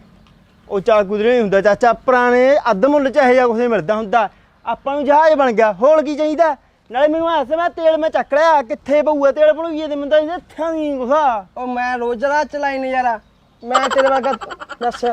ਉਹ ਚਾ ਕੁਦਰੇ ਨਹੀਂ ਹੁੰਦਾ ਚਾਚਾ ਪੁਰਾਣੇ ਅੱਧ ਮੁੱਲ ਚ ਇਹੋ ਜਿਹਾ ਨੀ ਮਿਲਦਾ ਹੁੰਦਾ। ਆਪਾਂ ਨੂੰ ਜਹਾਜ਼ ਬਣ ਗਿਆ ਹੋਰ ਕੀ ਚਾਹੀਦਾ? ਨਾਲੇ ਮੈਨੂੰ ਐਸੇ ਮੈਂ ਤੇਲ ਮੈਂ ਚੱਕ ਲਿਆ ਕਿੱਥੇ ਪਊਆ ਤੇਲ ਬਣੂਈਏ ਤੇ ਮੈਨੂੰ ਤਾਂ ਇਹਦੇ ਥਾਂ ਨਹੀਂ ਗੁਸਾ ਉਹ ਮੈਂ ਰੋਜ਼ ਰਾਹ ਚਲਾਈ ਨਹੀਂ ਯਾਰਾ ਮੈਂ ਤੇਰੇ ਵਰਗਾ ਦੱਸ।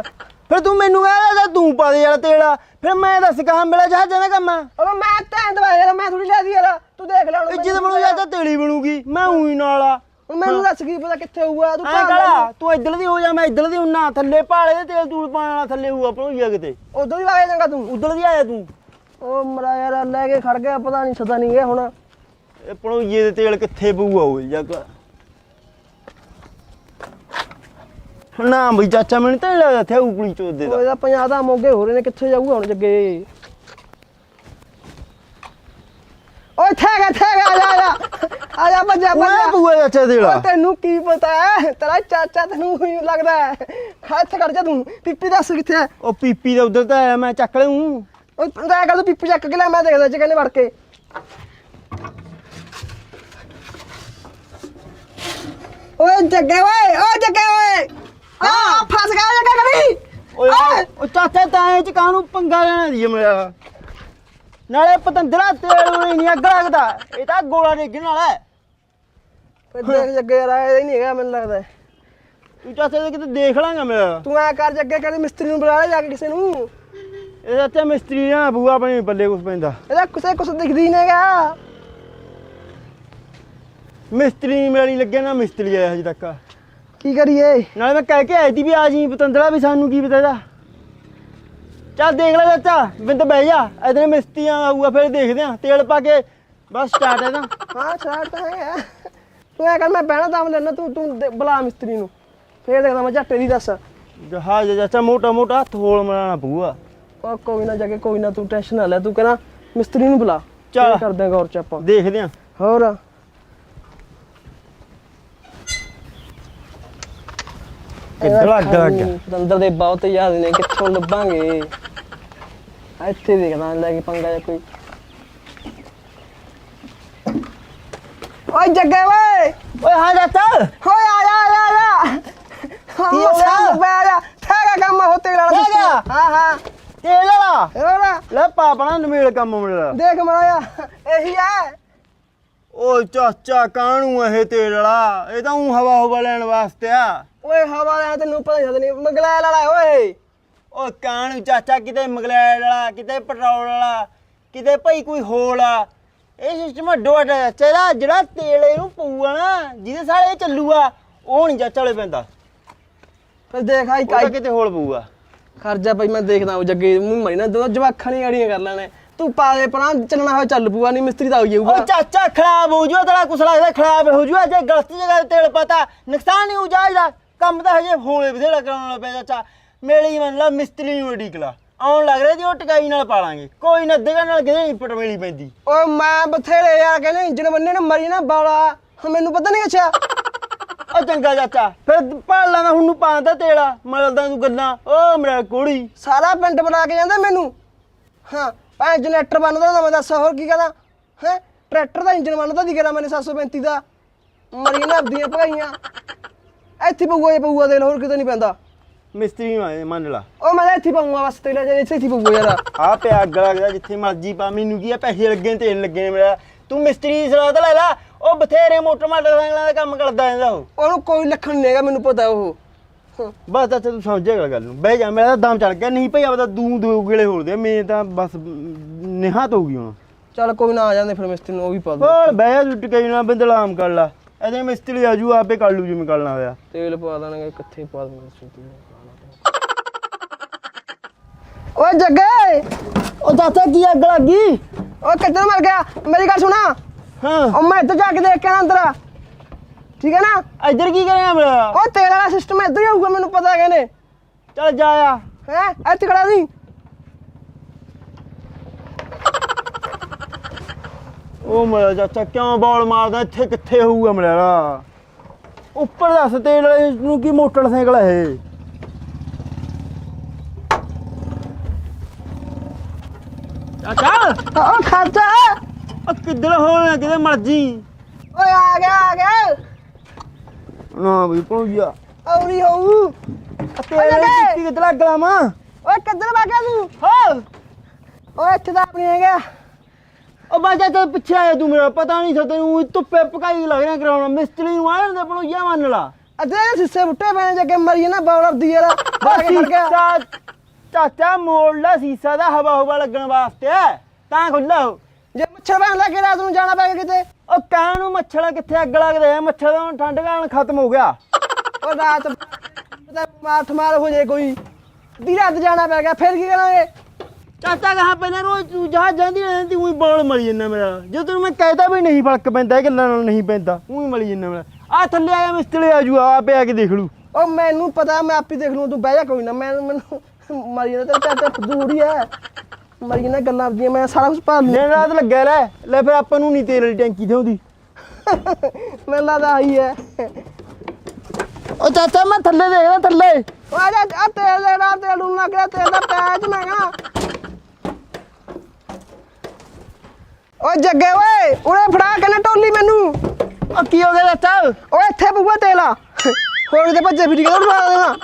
ਫਿਰ ਤੂੰ ਮੈਨੂੰ ਕਹਿੰਦਾ ਤੂੰ ਪਾ ਦੇ ਯਾਰ ਤੇਲ ਫਿਰ ਮੈਂ ਦੱਸ ਕਹਾਂ ਮੇਰਾ ਜਹਾਜ਼ਾਂ ਦਾ ਕੰਮ ਆ? ਉਹ ਮੈਂ ਤਾਂ ਦਵਾਈ ਯਾਰ ਮੈਂ ਥੋੜੀ ਲੈਦੀ ਯਾਰ ਤੂੰ ਦੇਖ ਲੈ ਹੁਣ ਇੱਜ਼ਤ ਬਣੂ ਚਾਚਾ ਤੇਲੀ ਬਣੂਗੀ। ਮੈਂ ਉਹੀ ਨਾਲ ਆ। ਹੁਣ ਮੈਨੂੰ ਦੱਸ ਕੀ ਪਤਾ ਕਿੱਥੇ ਹੋਊਗਾ ਤੂੰ ਐ ਕਰਾ ਤੂੰ ਇੱਧਰ ਦੀ ਹੋ ਜਾ ਮੈਂ ਇੱਧਰ ਦੀ ਹੁੰਨਾ। ਥੱਲੇ ਭਾਲੇ ਦੇ ਤੇਲ ਤੂਲ ਪਾਣ ਵਾਲਾ ਥੱਲੇ ਹੋਊਗਾ ਬਣੂਈਆ ਕਿਤੇ। ਉਦੋਂ ਹੀ ਵਾਗੇ ਜਾਂਗਾ ਤੂੰ। ਉਧਰ ਦੀ ਆਇਆ ਤੂੰ। ਉਹ ਮਰਾ ਯਾਰ ਲੈ ਕੇ ਖੜ ਗਿਆ ਪਤਾ ਨਹੀਂ ਸਦਾ ਨਹੀਂ ਗਿਆ ਹੁਣ। ਇਹ ਬਣੂਈਏ ਦੇ ਤੇਲ ਕਿੱਥੇ ਪਊਗਾ ਉਹ ਜੱਗ ਨਾ ਬਈ ਚਾਚਾ ਮੈਨੂੰ ਤਾਂ ਨੀ ਲੱਗਦਾ ਇੱਥੇ ਉਪਲੀ ਚੋਦ ਦੇ ਦਾ। ਇਹਦਾ 50 ਦਾ ਮੋਗੇ ਹੋ ਰਹੇ ਨੇ ਕਿੱਥੇ ਜਾਊਗਾ ਹੁਣ ਜੱਗੇ? ਓਏ ਇੱਥੇ ਗਿਆ ਇੱਥੇ ਆ ਗਿਆ ਆ ਜਾ ਆ ਜਾ। ਆ ਜਾ ਭੱਜਾ ਉਹ ਭੱਜਾ ਪਊਗਾ ਚਾਚਾ ਤੇਲਾ ਓ ਤੈਨੂੰ ਕੀ ਪਤਾ ਹੈ? ਤੇਰਾ ਚਾਚਾ ਤੈਨੂੰ ਹੀ ਲੱਗਦਾ ਹੈ। ਖਾ ਇੱਥੇ ਖੜ ਜਾ ਤੂੰ। ਪੀਪੀ ਦੱਸ ਕਿੱਥੇ ਹੈ? ਉਹ ਪੀਪੀ ਦਾ ਉਧਰ ਤਾਂ ਆਇਆ ਮੈਂ ਚੱਕ ਹੂੰ ਓਏ ਤੂੰ ਤੂੰ ਪੀਪੀ ਚੱਕ ਕੇ ਲੈ ਮੈਂ ਦੇਖਦਾ ਚ ਕਹਿੰਦੇ ਵੜ ਕੇ। ਓਏ ਜੱਗੇ ਓਏ ਓ ਜੱਗੇ ਓਏ। ਆ ਫਸ ਗਿਆ ਜੱਗੇ ਕਰੀ ਓਏ ਆ- ਉਹ ਚਾਚਾ ਤਾਂ ਇਹ ਚ ਕਾਹਨੂੰ ਪੰਗਾ ਲੈਣਾ ਦੀ ਮੇਰਾ? ਨਾਲੇ ਪਤੰਦਰਾ ਤੇਲ ਨੂੰ ਨਹੀਂ ਅੱਗ ਲੱਗਦਾ। ਇਹ ਤਾਂ ਗੋਲਾ ਡੇਗਣ ਵਾਲਾ ਹੈ। ਓਏ ਦੇਖ ਜੱਗੇ ਯਾਰ ਇਹ ਨਹੀਂ ਹੈਗਾ ਮੈਨੂੰ ਲੱਗਦਾ। ਤੂੰ ਚਾਚਾ ਦੇ ਕਿਤੇ ਦੇਖ ਲਾਂਗਾ ਮੇਰਾ ਤੂੰ ਐ ਕਰ ਜੱਗੇ ਕਹਿੰਦੇ ਮਿਸਤਰੀ ਨੂੰ ਬੁਲਾ ਲੈ ਜਾ ਕੇ ਕਿਸੇ ਨੂੰ। ਇਹ ਚਾਚਾ ਮਿਸਤਰੀ ਨਾ ਬੂਆ ਆਪਣੇ ਬੱਲੇ ਕੁਛ ਪੈਂਦਾ। ਇਹਦਾ ਕਿਸੇ ਕੁਛ ਦਿਖਦੀ ਨਹੀਂ ਹੈਗਾ। ਮਿਸਤਰੀ ਨਹੀਂ ਮੇਰੀ ਲੱਗਿਆ ਨਾ ਮਿਸਤਰੀ ਆਇਆ ਹਜੇ ਤੱਕ। ਕੀ ਕਰੀਏ? ਨਾਲੇ ਮੈਂ ਕਹਿ ਕੇ ਆਈ ਸੀ ਵੀ ਆ ਜੀ ਪਤੰਦਰਾ ਵੀ ਸਾਨੂੰ ਕੀ ਪਤਾ ਇਹਦਾ। ਚੱਲ ਦੇਖ ਲੈ ਚਾਚਾ ਬਿੰਦ ਬਹਿ ਜਾ ਇਧਰ ਮਿਸਤਰੀਆਂ ਆਊਗਾ ਫਿਰ ਦੇਖਦੇ ਆ ਤੇਲ ਪਾ ਕੇ ਬਸ ਸਟਾਰਟ ਹੈ ਤਾਂ ਹਾਂ ਛਾੜ ਤਾਂ ਹੈਗਾ ਤੂੰ ਐ ਕਰ ਮੈਂ ਬਹਿਣਾ ਦਮ ਲੈਣਾ ਤੂੰ ਤੂੰ ਦੇ- ਬੁਲਾ ਮਿਸਤਰੀ ਨੂੰ। ਫੇਰ ਦੇਖਦਾ ਮੈਂ ਝੱਟੇ ਦੀ ਦੱਸ। ਜਹਾਜ਼ ਚਾਚਾ ਮੋਟਾ ਮੋਟਾ ਹੱਥ ਹੋਲ ਮਰਾਣਾ ਪਊਗਾ। ਉਹ ਕੋਈ ਨਾ ਜੱਗੇ ਕੋਈ ਨਾ ਤੂੰ ਟੈਨਸ਼ਨ ਨਾ ਲੈ ਤੂੰ ਕਹਿੰਦਾ ਮਿਸਤਰੀ ਨੂੰ ਬੁਲਾ। ਚੱਲ। ਫੇਰ ਕਰਦੇ ਆ ਗੌਰ ਚ ਆਪਾਂ। ਦੇਖਦੇ ਆ ਹੋਰ? ਕਿੱਧਰ ਲੱਗ ਗਿਆ ਅੰਦਰ ਦੇ ਬਹੁਤ ਯਾਦ ਨੇ ਕਿੱਥੋਂ ਲੱਭਾਂਗੇ? ਇੱਥੇ ਦੇਖਦਾ ਲੈ ਕੇ ਪੰਗਾ ਜਾਂ ਕੋਈ। ਓਏ ਜੱਗੇ ਓਏ! ਓਏ ਹਾਂ ਚਾਚਾ ਓਏ ਆ ਜਾ ਆ ਜਾ ਆ ਜਾ। ਕੀ ਹੋ ਗਿਆ? ਬੈ ਜਾ ਠਾਗਾ ਕੰਮ ਹੋ ਤੇਰੇ। ਹਾਂ ਹਾਂ। ਤੇਲ ਵਾਲਾ? ਹੋਰ ਲੈ ਪਾਪਣਾ ਨਵੇਲ ਕੰਮ ਮਿਲਦਾ ਦੇਖ ਮੜਾਇਆ ਇਹੀ ਹੈ ਓ ਚਾਚਾ ਕਾਹਨੂੰ ਇਹ ਵਾਲਾ? ਇਹ ਤਾਂ ਉਹ ਹਵਾ ਹਵਾ ਲੈਣ ਵਾਸਤੇ ਆ। ਓਏ ਹਵਾ ਲੈਣਾ ਤੈਨੂੰ ਪਤਾ ਨਹੀਂ ਮਗਲਾ ਵਾਲਾ ਓਏ। ਓ ਕਾਹਨੂੰ ਚਾਚਾ ਕਿਤੇ ਮਗਲੈਡ ਵਾਲਾ ਕਿਤੇ ਪੈਟਰੋਲ ਵਾਲਾ ਕਿਤੇ ਭਾਈ ਕੋਈ ਹੋਲ ਆ। ਇਹ ਸਿਸਟਮ ਡੋਟ ਚਾਹੀਦਾ ਜਿਹੜਾ ਤੇਲ ਇਹਨੂੰ ਪਊਗਾ ਨਾ ਜਿਹਦੇ ਸਾਲੇ ਇਹ ਚੱਲੂਗਾ ਉਹ ਨਹੀਂ ਚਾਚਾ ਵਾਲੇ ਪੈਂਦਾ। ਫਿਰ ਦੇਖ ਆਈ ਕਾਈ ਕਿਤੇ ਹੋਲ ਪਊਗਾ। ਖਰਜਾ ਭਾਈ ਮੈਂ ਦੇਖਦਾ ਉਹ ਜੱਗੇ ਮੂੰਹ ਮਰੀ ਨਾ ਦੋ ਜਵਾਖਾਂ ਨਹੀਂ ਗਾੜੀਆਂ ਕਰ ਲੈਣੇ। ਤੂੰ ਪਾਲੇ ਪਰਾਂ ਚੱਲਣਾ ਹੋਇਆ ਚੱਲ ਪੂਆ ਨਹੀਂ ਮਿਸਤਰੀ ਤਾਂ ਹੋ ਓ ਜਾਊਗਾ ਚਾਚਾ ਖਰਾਬ ਹੋ ਜੂ ਤੇਰਾ ਲੱਗਦਾ ਖਰਾਬ ਹੋ ਜੂ ਜੇ ਗਲਤ ਜਗ੍ਹਾ ਤੇ ਤੇਲ ਪਤਾ ਨੁਕਸਾਨ ਨਹੀਂ ਹੋ ਜਾਏਗਾ ਕੰਮ ਤਾਂ ਹਜੇ ਹੋਲੇ ਬਥੇਰਾ ਕਰਾਉਣ ਵਾਲਾ ਪਿਆ ਚਾਚਾ। ਮੇਲੀ ਮੰਨ ਲਾ ਮਿਸਤਰੀ ਨੂੰ ਢੀਕਲਾ ਆਉਣ ਲੱਗ ਰਿਹਾ ਜੀ ਉਹ ਟਕਾਈ ਨਾਲ ਪਾਲਾਂਗੇ। ਕੋਈ ਨਾ ਅੱਧੇ ਘੰਟੇ ਨਾਲ ਕਿਤੇ ਨਹੀਂ ਪਟਵੇਲੀ ਪੈਂਦੀ। ਓਏ ਮੈਂ ਬਥੇਰੇ ਯਾਰ ਕਹਿੰਦੇ ਇੰਜਨ ਬੰਨੇ ਨੇ ਮਰੀ ਨਾ ਬਾਲਾ। ਮੈਨੂੰ ਪਤਾ ਨਹੀਂ ਅੱਛਾ ਉਹ ਚੰਗਾ ਚਾਚਾ ਫਿਰ ਪਾਲਾਂ ਦਾ ਹੁਣ ਨੂੰ ਪਾਉਂਦਾ ਤੇਲਾ ਮਲਦਾ ਤੂੰ ਗੱਲਾਂ ਓ ਮੇਰਾ ਕੋੜੀ। ਸਾਰਾ ਪਿੰਡ ਬਣਾ ਕੇ ਜਾਂਦਾ ਮੈਨੂੰ। ਹਾਂ ਭਾਂ ਜਨਰੇਟਰ ਬਣਦਾ ਤਾਂ ਮੈਂ ਦੱਸ ਹੋਰ ਕੀ ਕਹਦਾ ਹੈ ਟਰੈਕਟਰ ਦਾ ਇੰਜਨ ਬਣਦਾ ਦੀ ਕਰਾਂ ਮੈਨੇ 735 ਦਾ। ਮਰੀ ਨਾ ਆਪਦੀਆਂ ਭਗਾਈਆਂ ਇੱਥੇ ਪਊਆ ਇਹ ਪਊਆ ਦੇ ਹੋਰ ਕਿਤੇ ਨਹੀਂ ਪੈਂਦਾ। ਮਿਸਤਰੀ ਨੂੰ ਆਏ ਮੰਨ ਲਾ। ਉਹ ਮੈਂ ਤਾਂ ਇੱਥੇ ਪਾਉਂਗਾ ਬਸ ਤੇਰੇ ਜੇ ਇੱਥੇ ਹੀ ਯਾਰ। ਆ ਪਿਆ ਅੱਗ ਲੱਗਦਾ ਜਿੱਥੇ ਮਰਜ਼ੀ ਪਾ ਮੈਨੂੰ ਕੀ ਆ ਪੈਸੇ ਲੱਗੇ ਨੇ ਤੇਲ ਲੱਗੇ ਨੇ ਮੇਰਾ। ਤੂੰ ਮਿਸਤਰੀ ਦੀ ਸਲਾਹ ਤਾਂ ਲੈ ਲਾ ਉਹ ਬਥੇਰੇ ਮੋਟਰ ਮੋਟਰਸਾਈਕਲਾਂ ਦਾ ਕੰਮ ਕਰਦਾ ਰਹਿੰਦਾ ਉਹ। ਉਹਨੂੰ ਕੋਈ ਲੱਖਣ ਨਹੀਂ ਹੈਗਾ ਮੈਨੂੰ ਪਤਾ ਉਹ। ਹਾਂ। ਬਸ ਤੂੰ ਸਮਝ ਗਿਆ ਗੱਲ ਨੂੰ। ਬਹਿ ਜਾ ਮੇਰਾ ਤਾਂ ਦਮ ਚੜ ਗਿਆ ਨਹੀਂ ਭਈ ਆਪਦਾ ਦੂ ਦੋ ਗੇਲੇ ਹੋਰ ਦੇ ਮੈਂ ਤਾਂ ਬਸ ਨਿਹਾਤ ਹੋ ਗਈ ਹੁਣ। ਚੱਲ ਕੋਈ ਨਾ ਆ ਜਾਂਦੇ ਫਿਰ ਮਿਸਤਰੀ ਨੂੰ ਉਹ ਵੀ ਪਾ ਦੋ ਹੋਰ ਬਹਿ ਜਾ ਤੂੰ ਟਿਕਾਈ ਨਾ ਬੰਦਲਾਮ ਕਰ ਲਾ। ਇਹਦੇ ਮਿਸਤਰੀ ਆਜੂ ਆਪੇ ਕਰ ਲੂ ਜਿਵੇਂ ਕਰਨਾ ਹੋਇਆ। ਤੇਲ ਪਾ ਦੇਣਗੇ ਕਿੱਥੇ ਪਾ ਦੇਣਗੇ ਓਏ ਜੱਗੇ! ਉਹ ਚਾਚਾ ਕੀ ਅੱਗ ਲੱਗੀ? ਓਏ ਕਿੱਧਰ ਮਰ ਗਿਆ? ਮੇਰੀ ਗੱਲ ਸੁਣਾ। ਹਾਂ। ਉਹ ਮੈਂ ਇੱਧਰ ਜਾ ਕੇ ਦੇਖ ਕੇ ਅੰਦਰ। ਠੀਕ ਹੈ ਨਾ? ਇੱਧਰ ਕੀ ਕਰਿਆ ਮੇਰਾ ਉਹ ਤੇਰਾ ਵਾਲਾ ਸਿਸਟਮ ਇੱਧਰ ਹੀ ਹੋਊਗਾ ਮੈਨੂੰ ਪਤਾ ਕਹਿੰਦੇ ਚੱਲ ਜਾ ਆ। ਹੈ? ਇੱਥੇ ਖੜਾ ਸੀ। ਉਹ ਮੇਰਾ ਚਾਚਾ ਕਿਉਂ ਬੋਲ ਮਾਰਦਾ? ਇੱਥੇ ਕਿੱਥੇ ਹੋਊਗਾ ਮੇਰਾ ਉੱਪਰ ਦੱਸ ਤੇਲ ਵਾਲੇ ਨੂੰ ਕੀ ਮੋਟਰਸਾਈਕਲ ਹੈ ਇਹ? ਚਾਚਾ! ਉਹ ਖਰਚਾ ਉਹ ਕਿੱਧਰ ਹੋਣਾ? ਕਿਤੇ ਮਰਜ਼ੀ ਓਏ ਆ ਗਿਆ ਆ ਗਿਆ! ਨਾ ਵੀ ਪਹੁੰਚਿਆ ਔਰੀ ਹੋਊ। ਤੇਰੇ ਕਿੱਥੇ ਕਿੱਧਰ ਲੱਗ ਲਾਵਾਂ ਓਏ ਕਿੱਧਰ ਵਗ ਗਿਆ ਤੂੰ? ਹਾਂ! ਓਏ ਇੱਥੇ ਤਾਂ ਆਪਣੀ ਹੈਗਾ ਉਹ ਬਾਜਾ ਤੇ ਪਿੱਛੇ ਆਇਆ ਤੂੰ ਮੇਰਾ ਪਤਾ ਨਹੀਂ ਸੀ ਤੈਨੂੰ ਧੁੱਪੇ ਪਕਾਈ ਲੱਗ ਰਿਹਾ ਕਰਾਉਣਾ ਮਿਸਤਰੀ ਨੂੰ ਆਇਆ ਦੇ ਪਣੋਈਆ ਮੰਨ ਲਾ। ਅੱਧੇ ਸਿੱਸੇ ਬੁੱਟੇ ਪਏ ਜੱਗੇ ਮਰੀ ਨਾ ਬੌਲਰ ਦੀ ਯਾਰ ਬਾਹਰ ਕੇ ਖੜ ਗਿਆ। ਚਾਚਾ ਮੋੜ ਲਾ ਸੀਸਾ ਦਾ ਹਵਾ ਹਵਾ ਲੱਗਣ ਵਾਸਤੇ ਤਾਂ ਖੁੱਲਾ ਉਹ ਜੇ ਮੱਛਰ ਬਣ ਲੱਗੇ ਰਾਤ ਨੂੰ ਜਾਣਾ ਪੈ ਗਿਆ ਕਿਤੇ। ਉਹ ਕਹਿਣ ਨੂੰ ਮੱਛਰਾਂ ਕਿੱਥੇ ਅੱਗ ਲੱਗਦੇ ਆ? ਮੱਛਰ ਦਾ ਠੰਡ ਕਾਰਨ ਖਤਮ ਹੋ ਗਿਆ। ਉਹ ਰਾਤ ਮਾਰ ਹੋ ਜੇ ਕੋਈ। ਦੀ ਰਾਤ ਜਾਣਾ ਪੈ ਗਿਆ ਫਿਰ ਕੀ ਕਰਾਂਗੇ? ਚਾਚਾ ਕਹਾਂ ਪਹਿਲਾਂ ਰੋਜ਼ ਤੂੰ ਜਹਾਜ਼ ਜਾਂਦੀ ਰਹਿੰਦੀ ਉਹੀ ਬੋਲ ਮਰੀ ਜਾਂਦਾ ਮੇਰਾ। ਜੇ ਤੈਨੂੰ ਮੈਂ ਕਹਿਤਾ ਵੀ ਨਹੀਂ ਫ਼ਰਕ ਪੈਂਦਾ ਇਹ ਗੱਲਾਂ ਨਾਲ ਨਹੀਂ ਪੈਂਦਾ ਉਹੀ ਮਰੀ ਜਾਂਦਾ ਮੇਰਾ। ਆ ਥੱਲੇ ਆਇਆ ਮਿਸਤਰੀ ਆ ਆਪੇ ਆ ਕੇ ਦੇਖ ਲੂ। ਉਹ ਮੈਨੂੰ ਪਤਾ ਮੈਂ ਆਪੇ ਦੇਖ ਲੂੰ ਤੂੰ ਬਹਿ ਜਾ ਕੋਈ ਨਾ ਮੈਂ ਮੈਨੂੰ ਮਰੀ ਜਾਂਦਾ ਤੇਰਾ ਚਾਚਾ ਫੁੱਦੂ ਥੋੜੀ ਐ ਮਰੀ ਜਾਂਦਾ ਗੱਲਾਂ ਆਪਦੀਆਂ ਮੈਂ ਸਾਰਾ ਕੁਝ ਪਾ ਲੂੰ ਰਾਤ ਲੱਗਿਆ ਲੈ ਲੈ ਫਿਰ ਆਪਾਂ ਨੂੰ ਨਹੀਂ ਤੇਲ ਵਾਲੀ ਟੈਂਕੀ ਦਿਉਂਦੀ ਮੈਨੂੰ ਲੱਗਦਾ ਆਈ ਐ ਉਹ ਚਾਚਾ ਮੈਂ ਥੱਲੇ ਦੇਖਦਾ ਥੱਲੇ। ਆ ਜਾ ਆ ਤੇਲ ਨਾਲ ਤੇਲ ਨੂੰ ਲੱਗ ਰਿਹਾ ਤੇਲ ਦਾ ਪੈਚ ਮੈਂ ਕਹਾਂ ਓ ਜੱਗੇ ਓਏ ਉਰੇ ਫੜਾ ਕੇ ਟੋਲੀ ਮੈਨੂੰ। ਉਹ ਕੀ ਹੋ ਗਿਆ ਚਾਚਾ ਓਏ ਇੱਥੇ ਪਊਗਾ ਤੇਲ। ਆ ਹੋਰ ਕਿਤੇ ਭੱਜੇ ਫਿਰੀ ਕਿਉਂ ਫੜਾ ਦੇਣਾ।